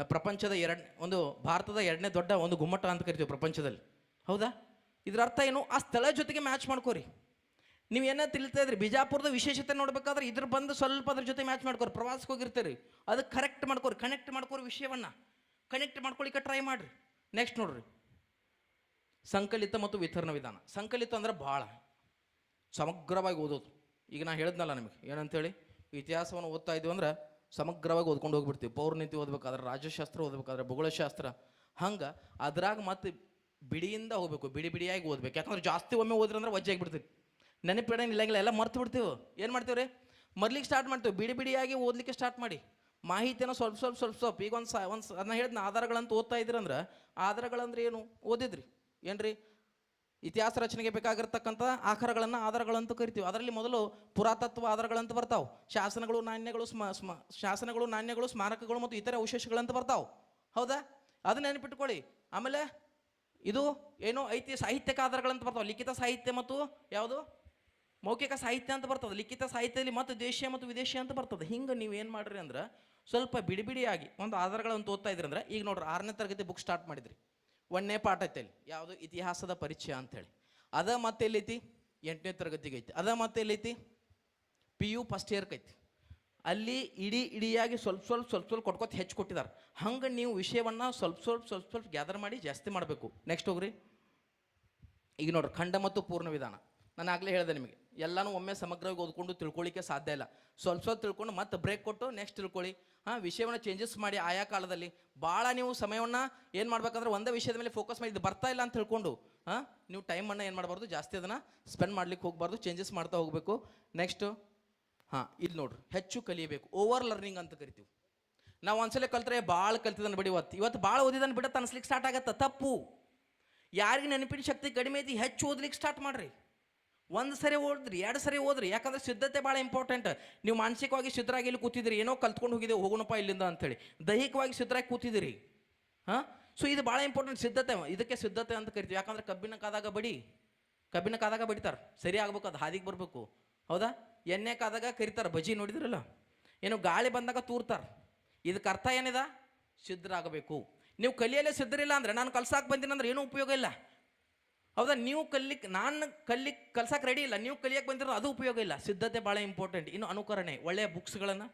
ಪ್ರಪಂಚದ ಎರಡು, ಒಂದು ಭಾರತದ ಎರಡನೇ ದೊಡ್ಡ ಒಂದು ಗುಮ್ಮಟ ಅಂತ ಕರಿತೀವಿ ಪ್ರಪಂಚದಲ್ಲಿ. ಹೌದಾ? ಇದರ ಅರ್ಥ ಏನು? ಆ ಸ್ಥಳ ಜೊತೆಗೆ ಮ್ಯಾಚ್ ಮಾಡ್ಕೋರಿ. ನೀವು ಏನೋ ತಿಳಿತಾ ಇದ್ರಿ? ಬಿಜಾಪುರದ ವಿಶೇಷತೆ ನೋಡ್ಬೇಕಾದ್ರೆ ಇದ್ರ ಬಂದು ಸ್ವಲ್ಪ ಅದ್ರ ಜೊತೆ ಮ್ಯಾಚ್ ಮಾಡ್ಕೋರಿ, ಪ್ರವಾಸಕ್ಕೆ ಹೋಗಿರ್ತೀರಿ. ಅದಕ್ಕೆ ಕರೆಕ್ಟ್ ಮಾಡ್ಕೋರಿ ಕನೆಕ್ಟ್ ಮಾಡ್ಕೋರಿ ವಿಷಯವನ್ನ. ಕನೆಕ್ಟ್ ಮಾಡ್ಕೊಳಿಕ್ಕೆ ಟ್ರೈ ಮಾಡ್ರಿ. ನೆಕ್ಸ್ಟ್ ನೋಡ್ರಿ. ಸಂಕಲಿತ ಮತ್ತು ವಿತರಣಾ ವಿಧಾನ. ಸಂಕಲಿತ ಅಂದ್ರೆ ಭಾಳ. ಸಮಗ್ರವಾಗಿ ಓದೋದು. ಈಗ ನಾ ಹೇಳಿದ್ನಲ್ಲ ನಿಮಗೆ, ಏನಂತೇಳಿ? ಇತಿಹಾಸವನ್ನು ಓದ್ತಾ ಇದ್ವಿ ಅಂದ್ರೆ ಸಮಗ್ರವಾಗಿ ಓದ್ಕೊಂಡು ಹೋಗ್ಬಿಡ್ತೀವಿ. ಪೌರ್ನೀತಿ ಓದ್ಬೇಕಾದ್ರೆ ರಾಜ್ಯಶಾಸ್ತ್ರ ಓದ್ಬೇಕಾದ್ರೆ, ಭೂಗೋಳಶಾಸ್ತ್ರ. ಹಂಗೆ ಅದ್ರಾಗ ಮತ್ತೆ ಬಿಡಿಯಿಂದ ಹೋಗ್ಬೇಕು, ಬಿಡಿ ಬಿಡಿಯಾಗಿ ಓದ್ಬೇಕು. ಯಾಕಂದ್ರೆ ಜಾಸ್ತಿ ಒಮ್ಮೆ ಓದ್ರಂದ್ರೆ ವಜ್ಜೆ ಆಗಿಬಿಡ್ತೀವಿ ನೆನಪಿಡಂಗಿಲ್ಲ ಎಲ್ಲ ಮರ್ತು ಬಿಡ್ತೀವಿ. ಏನು ಮಾಡ್ತೀವಿ ರೀ ಮರ್ಲಿಕ್ಕೆ ಸ್ಟಾರ್ಟ್ ಮಾಡ್ತೀವಿ. ಬಿಡಿ ಬಿಡಿಯಾಗಿ ಓದಲಿಕ್ಕೆ ಸ್ಟಾರ್ಟ್ ಮಾಡಿ. ಮಾಹಿತಿಯನ್ನು ಸ್ವಲ್ಪ ಸ್ವಲ್ಪ ಸ್ವಲ್ಪ ಸ್ವಲ್ಪ. ಈಗ ಒಂದು ಸ, ಒಂದು ಅದನ್ನ ಹೇಳಿದ್ನ, ಆಧಾರಗಳಂತ ಓದ್ತಾ ಇದ್ರಂದ್ರೆ ಆಧಾರಗಳಂದ್ರೆ ಏನು? ಓದಿದ್ರಿ. ಏನ್ರಿ? ಇತಿಹಾಸ ರಚನೆಗೆ ಬೇಕಾಗಿರ್ತಕ್ಕಂಥ ಆಕಾರಗಳನ್ನು ಆಧಾರಗಳಂತೂ ಕರಿತೀವಿ. ಅದರಲ್ಲಿ ಮೊದಲು ಪುರಾತತ್ವ ಆಧಾರಗಳಂತ ಬರ್ತಾವೆ. ಶಾಸನಗಳು, ನಾಣ್ಯಗಳು, ಸ್ಮ ಸ್ಮ, ಶಾಸನಗಳು, ನಾಣ್ಯಗಳು, ಸ್ಮಾರಕಗಳು ಮತ್ತು ಇತರೆ ಅವಶೇಷಗಳಂತ ಬರ್ತಾವೆ. ಹೌದಾ? ಅದನ್ನ ನೆನಪಿಟ್ಕೊಳ್ಳಿ. ಆಮೇಲೆ ಇದು ಏನು ಐತಿ, ಸಾಹಿತ್ಯಕ ಆಧಾರಗಳಂತ ಬರ್ತಾವೆ. ಲಿಖಿತ ಸಾಹಿತ್ಯ ಮತ್ತು ಯಾವುದು? ಮೌಖಿಕ ಸಾಹಿತ್ಯ ಅಂತ ಬರ್ತದೆ, ಲಿಖಿತ ಸಾಹಿತ್ಯದಲ್ಲಿ ಮತ್ತು ದೇಶೀಯ ಮತ್ತು ವಿದೇಶಿ ಅಂತ ಬರ್ತದೆ. ಹಿಂಗೆ ನೀವು ಏನು ಮಾಡ್ರಿ ಅಂದ್ರೆ ಸ್ವಲ್ಪ ಬಿಡಿ ಬಿಡಿಯಾಗಿ ಒಂದು ಆಧಾರಗಳನ್ನು ಓದ್ತಾ ಇದ್ರಿ ಅಂದ್ರೆ, ಈಗ ನೋಡ್ರಿ ಆರನೇ ತರಗತಿ ಬುಕ್ ಸ್ಟಾರ್ಟ್ ಮಾಡಿದ್ರಿ. ಒಂದನೇ ಪಾಠ ಐತೆ ಅಲ್ಲಿ, ಯಾವುದು? ಇತಿಹಾಸದ ಪರಿಚಯ ಅಂತೇಳಿ. ಅದ ಮತ್ತೆ ಎಲ್ಲೈತಿ? ಎಂಟನೇ ತರಗತಿಗೆ ಐತಿ. ಅದ ಮತ್ತೆ ಎಲ್ಲೈತಿ? ಪಿ ಯು ಫಸ್ಟ್ ಇಯರ್ಕ್ ಐತಿ. ಅಲ್ಲಿ ಇಡೀ ಇಡಿಯಾಗಿ ಸ್ವಲ್ಪ ಸ್ವಲ್ಪ ಸ್ವಲ್ಪ ಸ್ವಲ್ಪ ಕೊಟ್ಕೊತ ಹೆಚ್ಚು ಕೊಟ್ಟಿದ್ದಾರೆ ಹಂಗೆ ನೀವು ವಿಷಯವನ್ನು ಸ್ವಲ್ಪ ಸ್ವಲ್ಪ ಸ್ವಲ್ಪ ಸ್ವಲ್ಪ ಗ್ಯಾದರ್ ಮಾಡಿ ಜಾಸ್ತಿ ಮಾಡಬೇಕು. ನೆಕ್ಸ್ಟ್ ಹೋಗ್ರಿ. ಈಗ ನೋಡ್ರಿ, ಖಂಡ ಮತ್ತು ಪೂರ್ಣ ವಿಧಾನ. ನಾನು ಆಗಲೇ ಹೇಳಿದೆ ನಿಮಗೆ, ಎಲ್ಲನೂ ಒಮ್ಮೆ ಸಮಗ್ರವಾಗಿ ಓದ್ಕೊಂಡು ತಿಳ್ಕೊಳ್ಳಿಕ್ಕೆ ಸಾಧ್ಯ ಇಲ್ಲ. ಸ್ವಲ್ಪ ಸ್ವಲ್ಪ ತಿಳ್ಕೊಂಡು ಮತ್ತೆ ಬ್ರೇಕ್ ಕೊಟ್ಟು ನೆಕ್ಸ್ಟ್ ತಿಳ್ಕೊಳ್ಳಿ. ಹಾಂ, ವಿಷಯವನ್ನು ಚೇಂಜಸ್ ಮಾಡಿ ಆಯಾ ಕಾಲದಲ್ಲಿ. ಭಾಳ ನೀವು ಸಮಯವನ್ನು ಏನು ಮಾಡ್ಬೇಕಂದ್ರೆ ಒಂದೇ ವಿಷಯದ ಮೇಲೆ ಫೋಕಸ್ ಮಾಡಿ ಇದು ಬರ್ತಾ ಇಲ್ಲ ಅಂತ ತಿಳ್ಕೊಂಡು, ಹಾಂ, ನೀವು ಟೈಮನ್ನು ಏನು ಮಾಡಬಾರ್ದು, ಜಾಸ್ತಿ ಅದನ್ನು ಸ್ಪೆಂಡ್ ಮಾಡ್ಲಿಕ್ಕೆ ಹೋಗಬಾರ್ದು ಚೇಂಜಸ್ ಮಾಡ್ತಾ ಹೋಗಬೇಕು. ನೆಕ್ಸ್ಟು ಹಾಂ ಇಲ್ಲಿ ನೋಡ್ರಿ, ಹೆಚ್ಚು ಕಲಿಯಬೇಕು ಓವರ್ ಲರ್ನಿಂಗ್ ಅಂತ ಕರಿತೀವಿ. ನಾವು ಒಂದ್ಸಲ ಕಲ್ತ್ರೆ ಭಾಳ ಕಲ್ತಿದ್ದಾನೆ ಬಿಡಿ ಇವತ್ತು. ಇವತ್ತು ಭಾಳ ಓದಿದ್ದಾನೆ ಬಿಡತ್ತೆ ಅನ್ಸ್ಲಿಕ್ಕೆ ಸ್ಟಾರ್ಟ್ ಆಗತ್ತೆ, ತಪ್ಪು. ಯಾರಿಗೆ ನೆನಪಿನ ಶಕ್ತಿ ಕಡಿಮೆ ಇದೆ ಹೆಚ್ಚು ಓದ್ಲಿಕ್ಕೆ ಸ್ಟಾರ್ಟ್ ಮಾಡ್ರಿ. ಒಂದು ಸರಿ ಓದ್ರಿ ಎರಡು ಸರಿ ಓದ್ರಿ ಯಾಕಂದ್ರೆ ಸಿದ್ಧತೆ ಭಾಳ ಇಂಪಾರ್ಟೆಂಟ್ ನೀವು ಮಾನಸಿಕವಾಗಿ ಸಿದ್ಧರಾಗಿ ಇಲ್ಲಿ ಕೂತಿದ್ರಿ ಏನೋ ಕಲ್ತ್ಕೊಂಡು ಹೋಗಿದೆ ಹೋಗೋಣಪ್ಪ ಇಲ್ಲಿಂದ ಅಂತೇಳಿ. ದೈಹಿಕವಾಗಿ ಸಿದ್ಧರಾಗಿ ಕೂತಿದ್ದೀರಿ. ಹಾಂ? ಸೊ ಇದು ಭಾಳ ಇಂಪಾರ್ಟೆಂಟ್ ಸಿದ್ಧತೆ, ಇದಕ್ಕೆ ಸಿದ್ಧತೆ ಅಂತ ಕರಿತೀವಿ. ಯಾಕಂದ್ರೆ ಕಬ್ಬಿನ ಕಾದಾಗ ಬಡಿ. ಕಬ್ಬಿನ ಕಾದಾಗ ಬಡಿತಾರೆ. ಸರಿ ಆಗ್ಬೇಕು, ಅದು ಹಾದಿಗೆ ಬರಬೇಕು. ಹೌದಾ? ಎಣ್ಣೆ ಕಾದಾಗ ಕರಿತಾರೆ, ಬಜಿ ನೋಡಿದ್ರಲ್ಲ? ಏನು ಗಾಳಿ ಬಂದಾಗ ತೂರ್ತಾರೆ. ಇದಕ್ಕೆ ಅರ್ಥ ಏನಿದೆ? ಸಿದ್ಧರಾಗಬೇಕು ನೀವು ಕಲಿಯಲ್ಲೇ ಸಿದ್ಧರಿಲ್ಲ ಅಂದರೆ, ನಾನು ಕಲ್ಸಾಕ್ ಬಂದಿನಂದ್ರೆ ಏನೂ ಉಪಯೋಗ ಇಲ್ಲ. ಹೌದಾ? ನೀವು ಕಲಿಕ್, ನಾನು ಕಲ್ಲಿ ಕಲ್ಸಕ್ಕೆ ರೆಡಿ ಇಲ್ಲ. ನೀವು ಕಲಿಯಕ್ಕೆ ಬಂದಿರೋ ಅದು ಉಪಯೋಗ ಇಲ್ಲ. ಸಿದ್ಧತೆ ಭಾಳ ಇಂಪಾರ್ಟೆಂಟ್ ಇನ್ನು ಅನುಕರಣೆ. ಒಳ್ಳೆಯ ಬುಕ್ಸ್ಗಳನ್ನು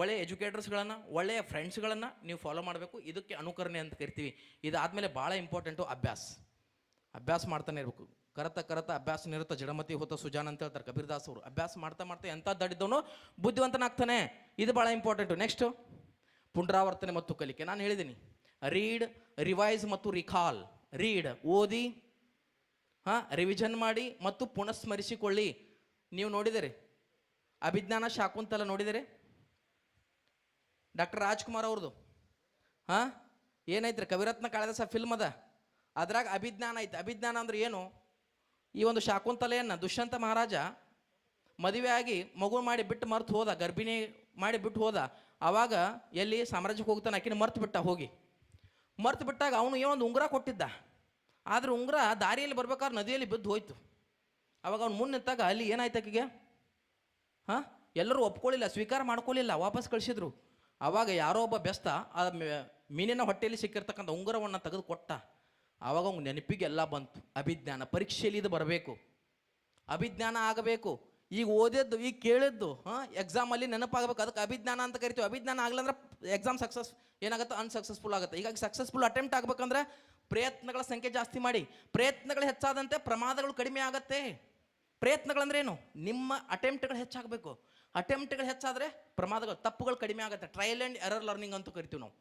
ಒಳ್ಳೆಯ ಎಜುಕೇಟರ್ಸ್ಗಳನ್ನು ಒಳ್ಳೆಯ ಫ್ರೆಂಡ್ಸ್ಗಳನ್ನು ನೀವು ಫಾಲೋ ಮಾಡಬೇಕು. ಇದಕ್ಕೆ ಅನುಕರಣೆ ಅಂತ ಕರಿತೀವಿ. ಇದಾದಮೇಲೆ ಭಾಳ ಇಂಪಾರ್ಟೆಂಟು ಅಭ್ಯಾಸ. ಅಭ್ಯಾಸ ಮಾಡ್ತಾನೆ ಇರಬೇಕು. ಕರತ ಕರತ ಅಭ್ಯಾಸ ನಿರತ ಜಡಮತಿ ಹೋತ ಸುಜಾನ್ ಅಂತ ಹೇಳ್ತಾರೆ ಕಬೀರ್ದಾಸ್ ಅವರು. ಅಭ್ಯಾಸ ಮಾಡ್ತಾ ಮಾಡ್ತಾ ಎಂಥ ದಡ್ಡಿದ್ದವನು ಬುದ್ಧಿವಂತನಾಗ್ತಾನೆ ಇದು ಭಾಳ ಇಂಪಾರ್ಟೆಂಟು ನೆಕ್ಸ್ಟು ಪುನರಾವರ್ತನೆ ಮತ್ತು ಕಲಿಕೆ. ನಾನು ಹೇಳಿದ್ದೀನಿ ರೀಡ್ ರಿವೈಸ್ ಮತ್ತು ರಿಕಾಲ್ ರೀಡ್ ಓದಿ ಹಾಂ ರಿವಿಷನ್ ಮಾಡಿ ಮತ್ತು ಪುನಃಸ್ಮರಿಸಿಕೊಳ್ಳಿ. ನೀವು ನೋಡಿದಿರಿ? ಅಭಿಜ್ಞಾನ ಶಾಕುಂತಲ ನೋಡಿದಿರಿ? ಡಾಕ್ಟರ್ ರಾಜ್ಕುಮಾರ್ ಅವ್ರದ್ದು ಹಾಂ, ಏನೈತ್ರಿ? ಕವಿರತ್ನ ಕಾಳಿದಾಸ ಫಿಲ್ಮ್ ಅದ. ಅದ್ರಾಗ ಅಭಿಜ್ಞಾನ ಐತೆ. ಅಭಿಜ್ಞಾನ ಅಂದ್ರೆ ಏನು? ಈ ಒಂದು ಶಾಕುಂತಲೆಯನ್ನು ದುಷ್ಯಂತ ಮಹಾರಾಜ ಮದುವೆ ಆಗಿ ಮಗು ಮಾಡಿ ಬಿಟ್ಟು ಮರ್ತು ಹೋದ, ಗರ್ಭಿಣಿ ಮಾಡಿ ಬಿಟ್ಟು ಹೋದ. ಆವಾಗ ಎಲ್ಲಿ ಸಾಮ್ರಾಜ್ಯಕ್ಕೆ ಹೋಗ್ತಾನೆ, ಆಕಿನ ಮರ್ತು ಬಿಟ್ಟ, ಹೋಗಿ. ಮರ್ತು ಬಿಟ್ಟಾಗ ಅವನು ಏನೊಂದು ಉಂಗುರ ಕೊಟ್ಟಿದ್ದ. ಆದ್ರೆ ಉಂಗುರ ದಾರಿಯಲ್ಲಿ ಬರ್ಬೇಕಾದ್ರೆ ನದಿಯಲ್ಲಿ ಬಿದ್ದು ಹೋಯ್ತು. ಅವಾಗ ಅವ್ನು ಮುಂದೆ ನಿಂತಾಗ ಅಲ್ಲಿ ಏನಾಯ್ತು ಆಕೆಗೆ? ಹಾಂ? ಎಲ್ಲರೂ ಒಪ್ಕೊಳ್ಳಿಲ್ಲ, ಸ್ವೀಕಾರ ಮಾಡ್ಕೊಳ್ಳಿಲ್ಲ, ವಾಪಸ್ ಕಳಿಸಿದ್ರು. ಅವಾಗ ಯಾರೋ ಒಬ್ಬ ಬೆಸ್ತ ಆ ಮೀನಿನ ಹೊಟ್ಟೆಯಲ್ಲಿ ಸಿಕ್ಕಿರ್ತಕ್ಕಂಥ ಉಂಗುರವನ್ನು ತೆಗೆದು ಕೊಟ್ಟ ಆವಾಗ ಅವ್ನ ನೆನಪಿಗೆಲ್ಲ ಬಂತು. ಅಭಿಜ್ಞಾನ, ಪರೀಕ್ಷೆಯಲ್ಲಿ ಇದು ಬರಬೇಕು. ಅಭಿಜ್ಞಾನ ಆಗಬೇಕು. ಈಗ ಓದಿದ್ದು, ಈಗ ಕೇಳಿದ್ದು, ಹಾಂ ಎಕ್ಸಾಮಲ್ಲಿ ನೆನಪಾಗಬೇಕು. ಅದಕ್ಕೆ ಅಭಿಜ್ಞಾನ ಅಂತ ಕರಿತೀವಿ. ಅಭಿಜ್ಞಾನ ಆಗಲಂದ್ರೆ ಎಕ್ಸಾಮ್ ಸಕ್ಸಸ್ ಏನಾಗುತ್ತೆ ಅನ್ಸಕ್ಸಸ್ಫುಲ್ ಆಗುತ್ತೆ. ಹೀಗಾಗಿ ಸಕ್ಸಸ್ಫುಲ್ ಅಟೆಂಪ್ಟ್ ಆಗಬೇಕಂದ್ರೆ ಪ್ರಯತ್ನಗಳ ಸಂಖ್ಯೆ ಜಾಸ್ತಿ ಮಾಡಿ. ಪ್ರಯತ್ನಗಳು ಹೆಚ್ಚಾದಂತೆ ಪ್ರಮಾದಗಳು ಕಡಿಮೆ ಆಗತ್ತೆ. ಪ್ರಯತ್ನಗಳಂದ್ರೇನು ನಿಮ್ಮ ಅಟೆಂಪ್ಟ್ಗಳು ಹೆಚ್ಚಾಗಬೇಕು. ಅಟೆಂಪ್ಟ್ಗಳು ಹೆಚ್ಚಾದರೆ ಪ್ರಮಾದಗಳು, ತಪ್ಪುಗಳು ಕಡಿಮೆ ಆಗುತ್ತೆ. ಟ್ರಯಲ್ ಆ್ಯಂಡ್ ಎರರ್ ಲರ್ನಿಂಗ್ ಅಂತ ಕರಿತೀವಿ ನಾವು.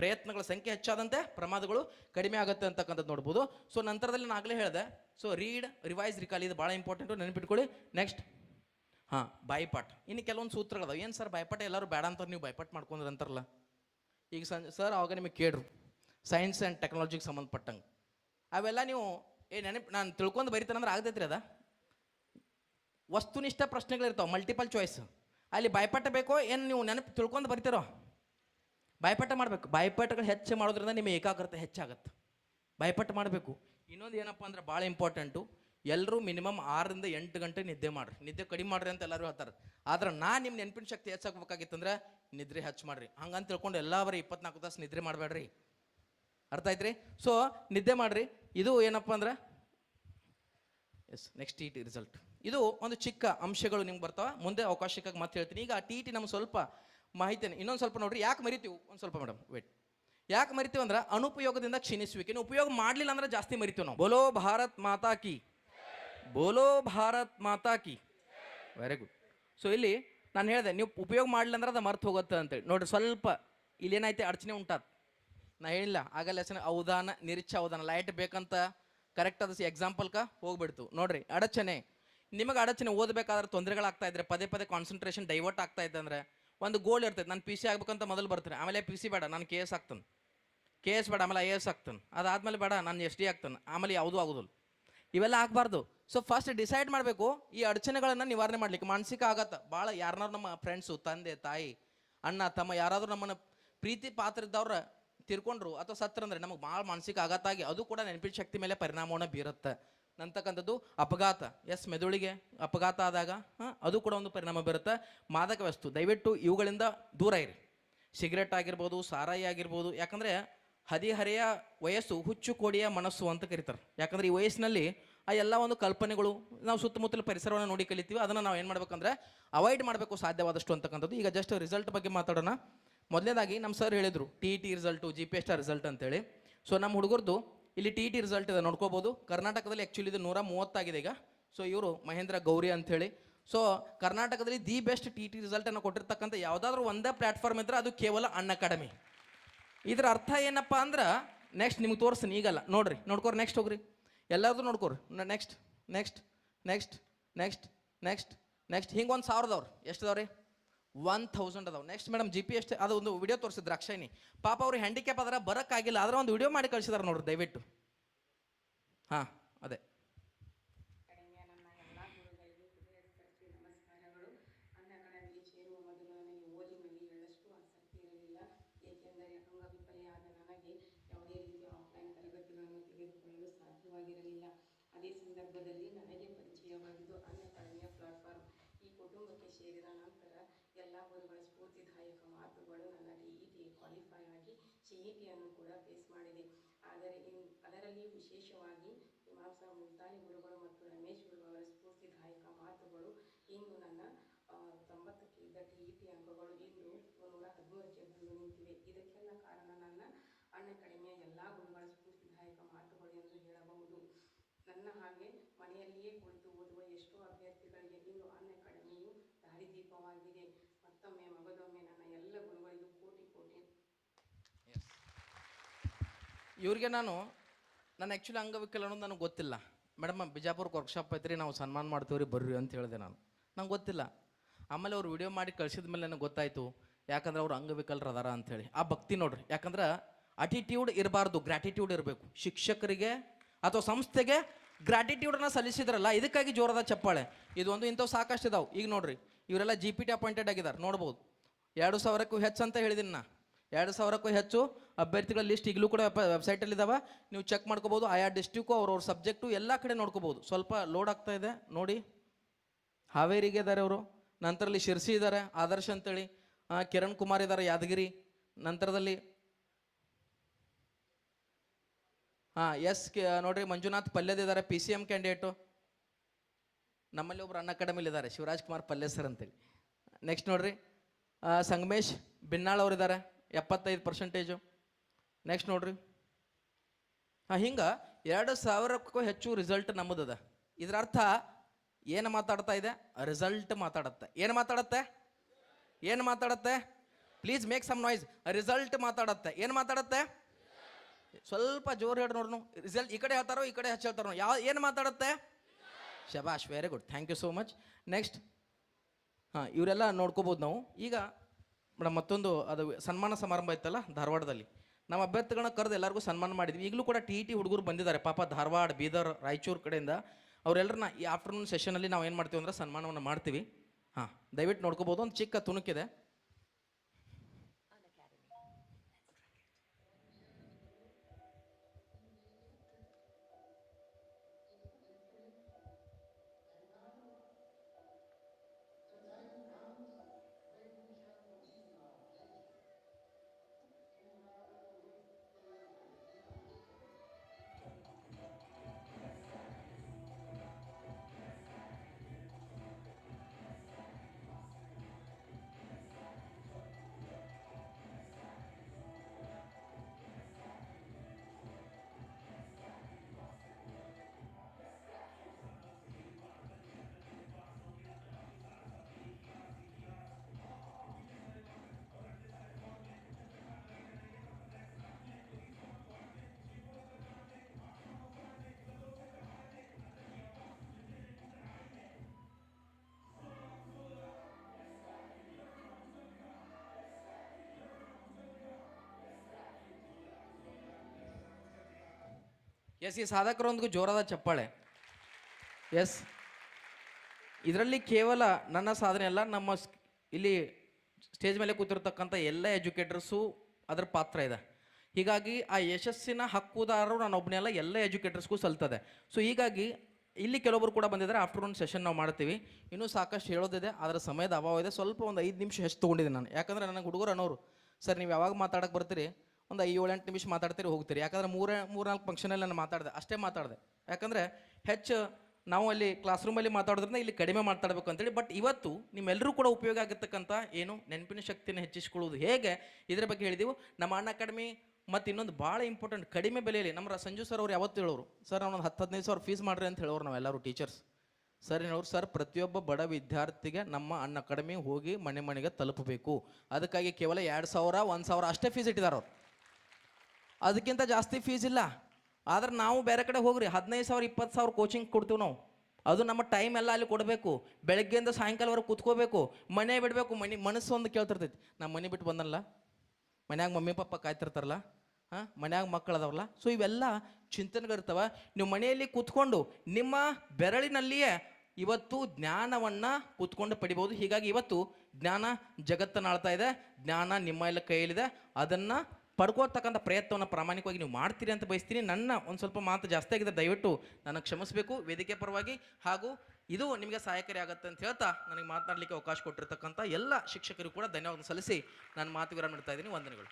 ಪ್ರಯತ್ನಗಳ ಸಂಖ್ಯೆ ಹೆಚ್ಚಾದಂತೆ ಪ್ರಮಾದಗಳು ಕಡಿಮೆ ಆಗುತ್ತೆ ಅಂತಕ್ಕಂಥದ್ದು ನೋಡ್ಬೋದು. ಸೊ ನಂತರದಲ್ಲಿ ನಾನು ಆಗಲೇ ಹೇಳಿದೆ. ಸೊ ರೀಡ್ ರಿವೈಸ್ ರಿಕಾಲ್ ಇದು ಭಾಳ ಇಂಪಾರ್ಟೆಂಟು ನೆನಪಿಟ್ಕೊಳ್ಳಿ. ನೆಕ್ಸ್ಟ್ ಹಾಂ ಬಾಯ್ಪಾಟ್ ಇನ್ನು ಕೆಲವೊಂದು ಸೂತ್ರಗಳದಾವ. ಏನು ಸರ್ ಬಾಯ್ಪಾಠ? ಎಲ್ಲರೂ ಬೇಡ ಅಂತಾರೆ ನೀವು ಬಾಯ್ಪಾಠ ಮಾಡ್ಕೊಂಡ್ರೆ ಅಂತಾರಲ್ಲ ಈಗ ಸಂ ಸರ್ ಆವಾಗ ನಿಮಗೆ ಕೇಳ್ರು. ಸೈನ್ಸ್ ಆ್ಯಂಡ್ ಟೆಕ್ನಾಲಜಿಗೆ ಸಂಬಂಧಪಟ್ಟಂಗೆ. ಅವೆಲ್ಲ ನೀವು, ಏ, ನೆನಪು, ನಾನು ತಿಳ್ಕೊಂಡು ಬರಿತಾನಂದ್ರೆ ಆಗ್ತೈತ್ರಿ ಅದ. ವಸ್ತುನಿಷ್ಠ ಪ್ರಶ್ನೆಗಳಿರ್ತಾವೆ. ಮಲ್ಟಿಪಲ್ ಚಾಯ್ಸ್ ಅಲ್ಲಿ ಬಾಯ್ಪಾಠ ಬೇಕೋ, ಏನು ನೀವು ನೆನಪು ತಿಳ್ಕೊಂಡು ಬರಿತೀರೋ? ಬಾಯ್ಪಾಠ ಮಾಡಬೇಕು. ಬಾಯ್ಪಾಠಗಳು ಹೆಚ್ಚು ಮಾಡೋದ್ರಿಂದ ನಿಮ್ಮ ಏಕಾಗ್ರತೆ ಹೆಚ್ಚಾಗುತ್ತೆ. ಭಯಪಟ್ಟು ಮಾಡಬೇಕು. ಇನ್ನೊಂದು ಏನಪ್ಪ ಅಂದ್ರೆ ಭಾಳ ಇಂಪಾರ್ಟೆಂಟು ಎಲ್ಲರೂ ಮಿನಿಮಮ್ ಆರರಿಂದ ಎಂಟು ಗಂಟೆ ನಿದ್ದೆ ಮಾಡ್ರಿ. ನಿದ್ದೆ ಕಡಿಮೆ ಮಾಡ್ರಿ ಅಂತ ಎಲ್ಲರೂ ಹೇಳ್ತಾರೆ. ಆದ್ರೆ ನಾ ನಿಮ್ಮ ನೆನಪಿನ ಶಕ್ತಿ ಹೆಚ್ಚಾಗಬೇಕಾಗಿತ್ತಂದ್ರೆ ನಿದ್ರೆ ಹೆಚ್ಚು ಮಾಡ್ರಿ. ಹಂಗಂತ ತಿಳ್ಕೊಂಡು ಎಲ್ಲ ಇಪ್ಪತ್ನಾಲ್ಕು ತಾಸು ನಿದ್ರೆ ಮಾಡಬೇಡ್ರಿ. ಅರ್ಥ ಆಯ್ತ್ರಿ? ಸೊ ನಿದ್ದೆ ಮಾಡ್ರಿ. ಇದು ಏನಪ್ಪ ಅಂದ್ರೆ yes next T T result ಇದು ಒಂದು ಚಿಕ್ಕ ಅಂಶಗಳು ನಿಮ್ಗೆ ಬರ್ತಾವ. ಮುಂದೆ ಅವಕಾಶಕ್ಕಾಗಿ ಮತ್ತೆ ಹೇಳ್ತೀನಿ. ಈಗ ಟಿ ಟಿ ನಮ್ಗೆ ಸ್ವಲ್ಪ ಮಾಹಿತಿಯನ್ನು. ಇನ್ನೊಂದು ಸ್ವಲ್ಪ ನೋಡ್ರಿ, ಯಾಕೆ ಮರಿತೀವಿ? ಒಂದು ಸ್ವಲ್ಪ ಮೇಡಮ್ ವೇಟ್ ಯಾಕೆ ಮರಿತೀವಿ ಅಂದ್ರೆ, ಅನುಪಯೋಗದಿಂದ ಕ್ಷೀಣಿಸುವಿಕೆ. ನೀವು ಉಪಯೋಗ ಮಾಡಲಿಲ್ಲ ಅಂದ್ರೆ ಜಾಸ್ತಿ ಮರಿತೀವಿ ನಾವು. ಬೋಲೋ ಭಾರತ್ ಮಾತಾ ಕಿ. ಬೋಲೋ ಭಾರತ್ ಮಾತಾ ಕಿ. ವೆರಿ ಗುಡ್ ಸೊ ಇಲ್ಲಿ ನಾನು ಹೇಳಿದೆ, ನೀವು ಉಪಯೋಗ ಮಾಡಲಿಲ್ಲ ಅಂದ್ರೆ ಅದು ಮರ್ತು ಹೋಗುತ್ತೆ ಅಂತೇಳಿ. ನೋಡಿ ಸ್ವಲ್ಪ ಇಲ್ಲಿ ಏನಾಯ್ತು ಅಡಚಣೆ ಉಂಟಾದ ನಾ ಹೇಳಿಲ್ಲ ಆಗಲ್ಲ ಅವಧಾನ, ನಿರೀಕ್ಷೆ ಅವಧಾನ. ಲೈಟ್ ಬೇಕಂತ ಕರೆಕ್ಟ್ ಅದು ಎಕ್ಸಾಂಪಲ್ಕ ಹೋಗ್ಬಿಡ್ತು. ನೋಡ್ರಿ, ಅಡಚಣೆ. ನಿಮಗೆ ಅಡಚಣೆ ಓದಬೇಕಾದ್ರೆ ತೊಂದರೆಗಳಾಗ್ತಾ ಇದ್ರೆ, ಪದೇ ಪದೇ ಕಾನ್ಸಂಟ್ರೇಷನ್ ಡೈವರ್ಟ್ ಆಗ್ತಾ ಇದ್ದಂದ್ರೆ ಒಂದು ಗೋಲ್ ಇರ್ತೈತೆ. ನಾನು ಪಿ ಸಿ ಆಗ್ಬೇಕಂತ ಮೊದಲು ಬರ್ತೀನಿ. ಆಮೇಲೆ ಪಿ ಸಿ ಬೇಡ, ನಾನು ಕೆ ಎಸ್ ಆಗ್ತಾನೆ ಕೆ ಎಸ್ ಬೇಡ, ಆಮೇಲೆ ಐ ಎಸ್ ಆಗ್ತಾನೆ ಅದಾದ್ಮೇಲೆ ಬೇಡ, ನಾನು ಎಸ್ ಡಿ ಆಗ್ತಾನೆ ಆಮೇಲೆ ಯಾವುದೂ ಆಗೋದಿಲ್ಲ. ಇವೆಲ್ಲ ಆಗಬಾರ್ದು. ಸೊ ಫಸ್ಟ್ ಡಿಸೈಡ್ ಮಾಡಬೇಕು. ಈ ಅಡಚಣೆಗಳನ್ನು ನಿವಾರಣೆ ಮಾಡ್ಲಿಕ್ಕೆ ಮಾನಸಿಕ ಆಘಾತ. ಭಾಳ ಯಾರನ್ನಾರು ನಮ್ಮ ಫ್ರೆಂಡ್ಸು ತಂದೆ, ತಾಯಿ, ಅಣ್ಣ, ತಮ್ಮ ಯಾರಾದರೂ ನಮ್ಮನ್ನು ಪ್ರೀತಿ ಪಾತ್ರ ಇದ್ದವ್ರ ತಿರ್ಕೊಂಡ್ರು, ಅಥವಾ ಸತ್ರ ಅಂದ್ರೆ ನಮಗೆ ಭಾಳ ಮಾನಸಿಕ ಆಘಾತಾಗಿ ಅದು ಕೂಡ ನೆನಪಿನ ಶಕ್ತಿ ಮೇಲೆ ಪರಿಣಾಮವನ್ನು ಬೀರುತ್ತೆ. ನಂತಕ್ಕಂಥದ್ದು ಅಪಘಾತ. ಎಸ್, ಮೆದುಳಿಗೆ ಅಪಘಾತ ಆದಾಗ ಅದು ಕೂಡ ಒಂದು ಪರಿಣಾಮ ಬೀರುತ್ತೆ. ಮಾದಕ ವಸ್ತು, ದಯವಿಟ್ಟು ಇವುಗಳಿಂದ ದೂರ ಇರಿ. ಸಿಗರೆಟ್ ಆಗಿರ್ಬೋದು, ಸಾರಾಯಿ ಆಗಿರ್ಬೋದು, ಯಾಕಂದರೆ ಹದಿಹರೆಯ ವಯಸ್ಸು ಹುಚ್ಚು ಕೋಡಿಯ ಮನಸ್ಸು ಅಂತ ಕರೀತಾರೆ. ಯಾಕಂದ್ರೆ ಈ ವಯಸ್ಸಿನಲ್ಲಿ ಆ ಎಲ್ಲ ಒಂದು ಕಲ್ಪನೆಗಳು, ನಾವು ಸುತ್ತಮುತ್ತಲ ಪರಿಸರವನ್ನು ನೋಡಿ ಕಲಿತೀವಿ, ಅದನ್ನು ನಾವು ಏನು ಮಾಡ್ಬೇಕಂದ್ರೆ ಅವಾಯ್ಡ್ ಮಾಡಬೇಕು ಸಾಧ್ಯವಾದಷ್ಟು ಅಂತಕ್ಕಂಥದ್ದು. ಈಗ ಜಸ್ಟ್ ರಿಸಲ್ಟ್ ಬಗ್ಗೆ ಮಾತಾಡೋಣ. ಮೊದಲನೇದಾಗಿ ನಮ್ಮ ಸರ್ ಹೇಳಿದರು T T result G P S result ಅಂತೇಳಿ. ಸೊ ನಮ್ಮ ಹುಡುಗರ್ದು ಇಲ್ಲಿ ಟಿ ಟಿ ರಿಸಲ್ಟ್ ಇದೆ, ನೋಡ್ಕೋಬೋದು. ಕರ್ನಾಟಕದಲ್ಲಿ ಆ್ಯಕ್ಚುಲಿ ಇದು ನೂರ ಮೂವತ್ತಾಗಿದೆ ಈಗ. ಸೊ ಇವರು ಮಹೇಂದ್ರ ಗೌರಿ ಅಂಥೇಳಿ ಸೊ ಕರ್ನಾಟಕದಲ್ಲಿ ದಿ ಬೆಸ್ಟ್ ಟಿ ಟಿ ರಿಸಲ್ಟನ್ನು ಕೊಟ್ಟಿರ್ತಕ್ಕಂಥ ಯಾವುದಾದ್ರೂ ಒಂದೇ ಪ್ಲ್ಯಾಟ್ಫಾರ್ಮ್ ಇದ್ದರೆ ಅದು ಕೇವಲ ಅನ್ ಅಕಾಡೆಮಿ ಇದರ ಅರ್ಥ ಏನಪ್ಪ ಅಂದ್ರೆ ನೆಕ್ಸ್ಟ್ ನಿಮ್ಗೆ ತೋರಿಸ್ತೀನಿ ಈಗಲ್ಲ. ನೋಡ್ರಿ, ನೋಡ್ಕೋರಿ ನೆಕ್ಸ್ಟ್ ಹೋಗ್ರಿ. ಎಲ್ಲಾದರೂ ನೋಡ್ಕೋರಿ. Next next next next next next ಹಿಂಗೆ ಒಂದು ಸಾವಿರದವ್ರು. ಎಷ್ಟದವ್ರಿ? ಒನ್ ಥೌಸಂಡ್ ಅದಾವೆ. Next madam G P S ಅದು ಒಂದು ವಿಡಿಯೋ ತೋರಿಸಿದ್ರು ಅಕ್ಷಯ್ನಿ ಪಾಪ ಅವ್ರು ಹ್ಯಾಂಡಿಕ್ಯಾಪ್ ಅದರ ಬರೋಕ್ಕಾಗಿಲ್ಲ. ಆದ್ರೆ ಒಂದು ವಿಡಿಯೋ ಮಾಡಿ ಕಳಿಸಿದಾರೆ ನೋಡ್ರಿ, ದಯವಿಟ್ಟು. ಹಾಂ ಅದೇ ಕಡಿಮೆ ನನ್ನ ಎಲ್ಲ ಗುರುಗಳಿಗೂ ಹೃದಯದ ಕರೆಸಿ ನಮಸ್ಕಾರಗಳು ಅನ್ನ ಅಕಾಡೆಮಿಗೆ ಸೇರುವ ಮೊದಲು ನನಗೆ ಓದಿನಲ್ಲಿ ಎಳ್ಳಷ್ಟು ಆಸಕ್ತಿ ಇರಲಿಲ್ಲ ಏಕೆಂದರೆ ಅಂಗವಿಕಲೆಯಾದ ನನಗೆ ಯಾವುದೇ ರೀತಿಯ ಆಫ್ಲೈನ್ ತರಗತಿಗಳನ್ನು ತೆಗೆದುಕೊಳ್ಳಲು ಸಾಧ್ಯವಾಗಿರಲಿಲ್ಲ ಅದೇ ಸಂದರ್ಭದಲ್ಲಿ ನನಗೆ ಪರಿಚಯವಾಗಿದ್ದು ಅನ್ನ ಅಕಾಡೆಮಿಯ ಪ್ಲಾಟ್ಫಾರ್ಮ್ ಈ ಕುಟುಂಬಕ್ಕೆ ಸೇರಿದ ನಂತರ ಎಲ್ಲ ಗುರುಗಳ ಸ್ಫೂರ್ತಿದಾಯಕ ಮಾತುಗಳು ನನ್ನ ಟಿ ಇ ಟಿ ಕ್ವಾಲಿಫೈ ಟಿಯನ್ನು ಕೂಡ ಫೇಸ್ ಮಾಡಿದೆ. ಆದರೆ ಇನ್, ಅದರಲ್ಲಿ ವಿಶೇಷವಾಗಿ ಮೀಮಾಂಸಾ ಮುಲ್ತಾನಿ ಗುರುಗಳು ಮತ್ತು ರಮೇಶ್ ಗುರು ಅವರ ಸ್ಫೂರ್ತಿದಾಯಕ ಮಾತುಗಳು ಇಂದು ನನ್ನ ತೊಂಬತ್ತಕ್ಕಿದ್ದ ಟಿ ಇ ಟಿ ಅಂಕಗಳು ಇಂದು ನೂರ ಹದಿಮೂರಕ್ಕೆ ಬಂದು ನಿಂತಿವೆ. ಇದಕ್ಕೆಲ್ಲ ಕಾರಣ ನನ್ನ ಅಣ್ಣ ಕಡಿಮೆಯ ಎಲ್ಲ ಗುರುಗಳ ಸ್ಫೂರ್ತಿದಾಯಕ ಮಾತುಗಳು ಎಂದು ಹೇಳಬಹುದು. ನನ್ನ ಹಾಗೆ ಇವ್ರಿಗೆ ನಾನು ನಾನು ಆ್ಯಕ್ಚುಲಿ ಅಂಗವಿಕಲ ಅನ್ನೋದು ನನಗೆ ಗೊತ್ತಿಲ್ಲ. ಮೇಡಮ್ ಬಿಜಾಪುರಕ್ಕೆ ವರ್ಕ್ಶಾಪ್ ಐತ್ರಿ, ನಾವು ಸನ್ಮಾನ ಮಾಡ್ತೀವ್ರಿ, ಬರ್ರಿ ಅಂತ ಹೇಳಿದೆ ನಾನು. ನಂಗೆ ಗೊತ್ತಿಲ್ಲ. ಆಮೇಲೆ ಅವ್ರು ವಿಡಿಯೋ ಮಾಡಿ ಕಳ್ಸಿದ ಮೇಲೆ ನನಗೆ ಗೊತ್ತಾಯಿತು, ಯಾಕಂದ್ರೆ ಅವ್ರು ಅಂಗವಿಕಲರು ಅದಾರ ಅಂಥೇಳಿ ಆ ಭಕ್ತಿ ನೋಡ್ರಿ, ಯಾಕಂದ್ರೆ ಅಟಿಟ್ಯೂಡ್ ಇರಬಾರ್ದು ಗ್ರ್ಯಾಟಿಟ್ಯೂಡ್ ಇರಬೇಕು. ಶಿಕ್ಷಕರಿಗೆ ಅಥವಾ ಸಂಸ್ಥೆಗೆ ಗ್ರ್ಯಾಟಿಟ್ಯೂಡನ್ನ ಸಲ್ಲಿಸಿದ್ರಲ್ಲ, ಇದಕ್ಕಾಗಿ ಜೋರದ ಚಪ್ಪಾಳೆ. ಇದೊಂದು ಇಂಥವು ಸಾಕಷ್ಟು ಇದಾವೆ. ಈಗ ನೋಡ್ರಿ, ಇವರೆಲ್ಲ ಜಿ ಪಿ ಟಿ ಅಪಾಯಿಂಟೆಡ್ ಆಗಿದ್ದಾರೆ ನೋಡ್ಬೋದು. ಎರಡು ಸಾವಿರಕ್ಕೂ ಹೆಚ್ಚು ಅಂತ ಹೇಳಿದ್ದೀನಿ ನಾ. ಎರಡು ಸಾವಿರಕ್ಕೂ ಹೆಚ್ಚು ಅಭ್ಯರ್ಥಿಗಳ ಲಿಸ್ಟ್ ಈಗಲೂ ಕೂಡ ವೆಬ್ಸೈಟಲ್ಲಿ ಇದಾವೆ. ನೀವು ಚೆಕ್ ಮಾಡ್ಕೋಬೋದು, ಆಯಾ ಡಿಸ್ಟಿಕ್ಕು ಅವ್ರವ್ರ ಸಬ್ಜೆಕ್ಟು ಎಲ್ಲ ಕಡೆ ನೋಡ್ಕೋಬೋದು. ಸ್ವಲ್ಪ ಲೋಡ್ ಆಗ್ತಾ ಇದೆ. ನೋಡಿ. ಹಾವೇರಿಗೆ ಇದ್ದಾರೆ ಅವರು. ನಂತರಲ್ಲಿ ಶಿರ್ಸಿ ಇದ್ದಾರೆ ಆದರ್ಶ್ ಅಂತೇಳಿ. ಕಿರಣ್ ಕುಮಾರ್ ಇದ್ದಾರೆ ಯಾದಗಿರಿ. ನಂತರದಲ್ಲಿ ಹಾಂ, ಎಸ್ ಕೆ, ನೋಡ್ರಿ, ಮಂಜುನಾಥ್ ಪಲ್ಯದ ಇದ್ದಾರೆ ಪಿ ಸಿ ಎಂ ಕ್ಯಾಂಡಿಡೇಟು ನಮ್ಮಲ್ಲಿ ಒಬ್ರು ಅನ್ನ ಅಕಾಡೆಮಿಲಿ ಇದ್ದಾರೆ ಶಿವರಾಜ್ ಕುಮಾರ್ ಪಲ್ಯ ಸರ್ ಅಂತೇಳಿ. ನೆಕ್ಸ್ಟ್ ನೋಡ್ರಿ. ಸಂಗಮೇಶ್ ಬಿನ್ನಾಳ್ ಅವರಿದ್ದಾರೆ ಎಪ್ಪತ್ತೈದು ಪರ್ಸೆಂಟೇಜು ನೆಕ್ಸ್ಟ್ ನೋಡ್ರಿ. ಹಾಂ, ಹಿಂಗೆ ಎರಡು ಸಾವಿರಕ್ಕೂ ಹೆಚ್ಚು ರಿಸಲ್ಟ್ ನಮ್ಮದದ. ಇದರ ಅರ್ಥ ಏನು ಮಾತಾಡ್ತಾ ಇದೆ? ರಿಸಲ್ಟ್ ಮಾತಾಡುತ್ತೆ. ಏನು ಮಾತಾಡುತ್ತೆ? ಏನು ಮಾತಾಡುತ್ತೆ? Please make some noise result ಮಾತಾಡುತ್ತೆ. ಏನು ಮಾತಾಡುತ್ತೆ? ಸ್ವಲ್ಪ ಜೋರು ಹೇಳಿ ನೋಡ್ನು ರಿಸಲ್ಟ್ ಈ ಕಡೆ ಹೇಳ್ತಾರೋ, ಈ ಕಡೆ ಹೆಚ್ಚು ಹೇಳ್ತಾರೋ ಯಾವ ಏನು ಮಾತಾಡುತ್ತೆ? ಶಬಾಶ್ very good thank you so much next ಹಾಂ, ಇವರೆಲ್ಲ ನೋಡ್ಕೋಬೋದು ನಾವು. ಈಗ ಮೇಡಮ್, ಮತ್ತೊಂದು ಅದು ಸನ್ಮಾನ ಸಮಾರಂಭ ಇತ್ತಲ್ಲ ಧಾರವಾಡದಲ್ಲಿ. ನಮ್ಮ ಅಭ್ಯರ್ಥಿಗಳನ್ನ ಕರೆದು ಎಲ್ಲರಿಗೂ ಸನ್ಮಾನ ಮಾಡಿದ್ವಿ. ಈಗಲೂ ಕೂಡ ಟಿ ಟಿ ಹುಡುಗರು ಬಂದಿದ್ದಾರೆ. ಪಾಪ ಧಾರವಾಡ, ಬೀದರ್, ರಾಯಚೂರು ಕಡೆಯಿಂದ ಅವರೆಲ್ಲರನ್ನ ಈ ಆಫ್ಟರ್ನೂನ್ ಸೆಷನಲ್ಲಿ ನಾವು ಏನು ಮಾಡ್ತೀವಿ ಅಂದ್ರೆ ಸನ್ಮಾನವನ್ನು ಮಾಡ್ತೀವಿ. ಹಾಂ, ದಯವಿಟ್ಟು ನೋಡ್ಕೋಬೋದು. ಒಂದು ಚಿಕ್ಕ ತುಣುಕಿದೆ. ಎಸ್ ಈ ಸಾಧಕರೊಂದಿಗೂ ಜೋರಾದ ಚಪ್ಪಾಳೆ. ಎಸ್ ಇದರಲ್ಲಿ ಕೇವಲ ನನ್ನ ಸಾಧನೆ ಅಲ್ಲ, ನಮ್ಮ ಇಲ್ಲಿ ಸ್ಟೇಜ್ ಮೇಲೆ ಕೂತಿರ್ತಕ್ಕಂಥ ಎಲ್ಲ ಎಜುಕೇಟರ್ಸು ಅದರ ಪಾತ್ರ ಇದೆ. ಹೀಗಾಗಿ ಆ ಯಶಸ್ಸಿನ ಹಕ್ಕುದಾರರು ನಾನು ಒಬ್ಬನೇ ಅಲ್ಲ, ಎಲ್ಲ ಎಜುಕೇಟರ್ಸ್ಗೂ ಸಲ್ತದೆ. ಸೊ ಹೀಗಾಗಿ ಇಲ್ಲಿ ಕೆಲವೊಬ್ರು ಕೂಡ ಬಂದಿದ್ದಾರೆ ಆಫ್ಟರ್ನೂನ್ ಸೆಷನ್ ನಾವು ಮಾಡ್ತೀವಿ. ಇನ್ನೂ ಸಾಕಷ್ಟು ಹೇಳೋದಿದೆ ಅದರ ಸಮಯದ ಅಭಾವ ಇದೆ. ಸ್ವಲ್ಪ ಒಂದು ಐದು ನಿಮಿಷ ಹೆಚ್ಚು ತೊಗೊಂಡಿದ್ದೀನಿ ನಾನು. ಯಾಕಂದರೆ ನನಗೆ ಹುಡುಗರು ಅನ್ನೋರು, ಸರ್, ನೀವು ಯಾವಾಗ ಮಾತಾಡಕ್ಕೆ ಬರ್ತೀರಿ? ಒಂದು ಐದು ಎಂಟು ನಿಮಿಷ ಮಾತಾಡ್ತೀರಿ, ಹೋಗ್ತೀರಿ. ಯಾಕಂದ್ರೆ ಮೂರೇ, ಮೂರ್ನಾಲ್ಕು ಫಂಕ್ಷನಲ್ಲಿ ನಾನು ಮಾತಾಡಿದೆ, ಅಷ್ಟೇ ಮಾತಾಡಿದೆ. ಯಾಕಂದರೆ ಹೆಚ್ಚು ನಾವು ಅಲ್ಲಿ ಕ್ಲಾಸ್ ರೂಮಲ್ಲಿ ಮಾತಾಡೋದ್ರಿಂದ ಇಲ್ಲಿ ಕಡಿಮೆ ಮಾತಾಡಬೇಕು ಅಂತೇಳಿ ಬಟ್ ಇವತ್ತು ನಿಮ್ಮೆಲ್ಲರೂ ಕೂಡ ಉಪಯೋಗ ಆಗಿರ್ತಕ್ಕಂಥ ಏನು ನೆನಪಿನ ಶಕ್ತಿಯನ್ನು ಹೆಚ್ಚಿಸ್ಕೊಳ್ಳೋದು ಹೇಗೆ, ಇದರ ಬಗ್ಗೆ ಹೇಳಿದೆವು. ನಮ್ಮ ಅಣ್ಣ ಅಕಾಡೆಮಿ ಮತ್ತು ಇನ್ನೊಂದು ಭಾಳ ಇಂಪಾರ್ಟೆಂಟ್ ಕಡಿಮೆ ಬೆಲೆಯಲ್ಲಿ, ನಮ್ಮ ಸಂಜು ಸರ್ ಅವ್ರು ಯಾವತ್ತು ಹೇಳೋರು ಸರ್ ನಾವೊಂದು ಹತ್ತು, ಹದಿನೈದು ಸಾವಿರ ಫೀಸ್ ಮಾಡ್ರಿ ಅಂತ ಹೇಳೋರು ನಾವೆಲ್ಲರೂ ಟೀಚರ್ಸ್ ಸರ್, ಹೇಳೋರು ಸರ್ ಪ್ರತಿಯೊಬ್ಬ ಬಡ ವಿದ್ಯಾರ್ಥಿಗೆ ನಮ್ಮ ಅಣ್ಣ ಅಕಾಡೆಮಿ ಹೋಗಿ ಮನೆ ಮನೆಗೆ ತಲುಪಬೇಕು. ಅದಕ್ಕಾಗಿ ಕೇವಲ ಎರಡು ಸಾವಿರ, ಒಂದು ಸಾವಿರ ಅಷ್ಟೇ ಫೀಸ್ ಇಟ್ಟಿದ್ದಾರೆ ಅವ್ರು. ಅದಕ್ಕಿಂತ ಜಾಸ್ತಿ ಫೀಸ್ ಇಲ್ಲ. ಆದ್ರೆ ನಾವು ಬೇರೆ ಕಡೆ ಹೋಗ್ರಿ, ಹದಿನೈದು ಸಾವಿರ, ಇಪ್ಪತ್ತು ಸಾವಿರ ಕೋಚಿಂಗ್ ಕೊಡ್ತೀವಿ ನಾವು. ಅದು ನಮ್ಮ ಟೈಮ್ ಎಲ್ಲ ಅಲ್ಲಿ ಕೊಡಬೇಕು. ಬೆಳಗ್ಗೆಯಿಂದ ಸಾಯಂಕಾಲವರೆಗೆ ಕೂತ್ಕೋಬೇಕು. ಮನೆ ಬಿಡಬೇಕು, ಮನೆ, ಮನಸ್ಸು ಒಂದು ಕೇಳ್ತಿರ್ತೈತಿ. ನಾ ಮನೆ ಬಿಟ್ಟು ಬಂದಲ್ಲ ಮನ್ಯಾಗ ಮಮ್ಮಿ, ಪಪ್ಪ ಕಾಯ್ತಿರ್ತಾರಲ್ಲ? ಹಾಂ, ಮನ್ಯಾಗ ಮಕ್ಕಳು ಅದಾವಲ್ಲ? ಸೊ ಇವೆಲ್ಲ ಚಿಂತನೆಗಳಿರ್ತವೆ ನೀವು ಮನೆಯಲ್ಲಿ ಕೂತ್ಕೊಂಡು ನಿಮ್ಮ ಬೆರಳಿನಲ್ಲಿಯೇ ಇವತ್ತು ಜ್ಞಾನವನ್ನು ಕೂತ್ಕೊಂಡು ಪಡಿಬೋದು. ಹೀಗಾಗಿ ಇವತ್ತು ಜ್ಞಾನ ಜಗತ್ತನ್ನು ಆಳ್ತಾ ಇದೆ. ಜ್ಞಾನ ನಿಮ್ಮ ಎಲ್ಲ ಕೈಯಲ್ಲಿದೆ. ಅದನ್ನು ಪಡ್ಕೋತಕ್ಕಂಥ ಪ್ರಯತ್ನವನ್ನು ಪ್ರಾಮಾಣಿಕವಾಗಿ ನೀವು ಮಾಡ್ತೀರಿ ಅಂತ ಬಯಸ್ತೀನಿ. ನನ್ನ ಒಂದು ಸ್ವಲ್ಪ ಮಾತು ಜಾಸ್ತಿ ಆಗಿದೆ. ದಯವಿಟ್ಟು ನನಗೆ ಕ್ಷಮಿಸಬೇಕು. ವೇದಿಕೆ ಪರವಾಗಿ ಹಾಗೂ ಇದು ನಿಮಗೆ ಸಹಾಯಕಾರಿ ಆಗುತ್ತೆ ಅಂತ ಹೇಳ್ತಾ ನನಗೆ ಮಾತನಾಡಲಿಕ್ಕೆ ಅವಕಾಶ ಕೊಟ್ಟಿರ್ತಕ್ಕಂಥ ಎಲ್ಲ ಶಿಕ್ಷಕರು ಕೂಡ ಧನ್ಯವಾದ ಸಲ್ಲಿಸಿ. ನಾನು ಮಾತು ವಿರಾಮ ಇಡ್ತಾ ಇದ್ದೀನಿ. ವಂದನೆಗಳು.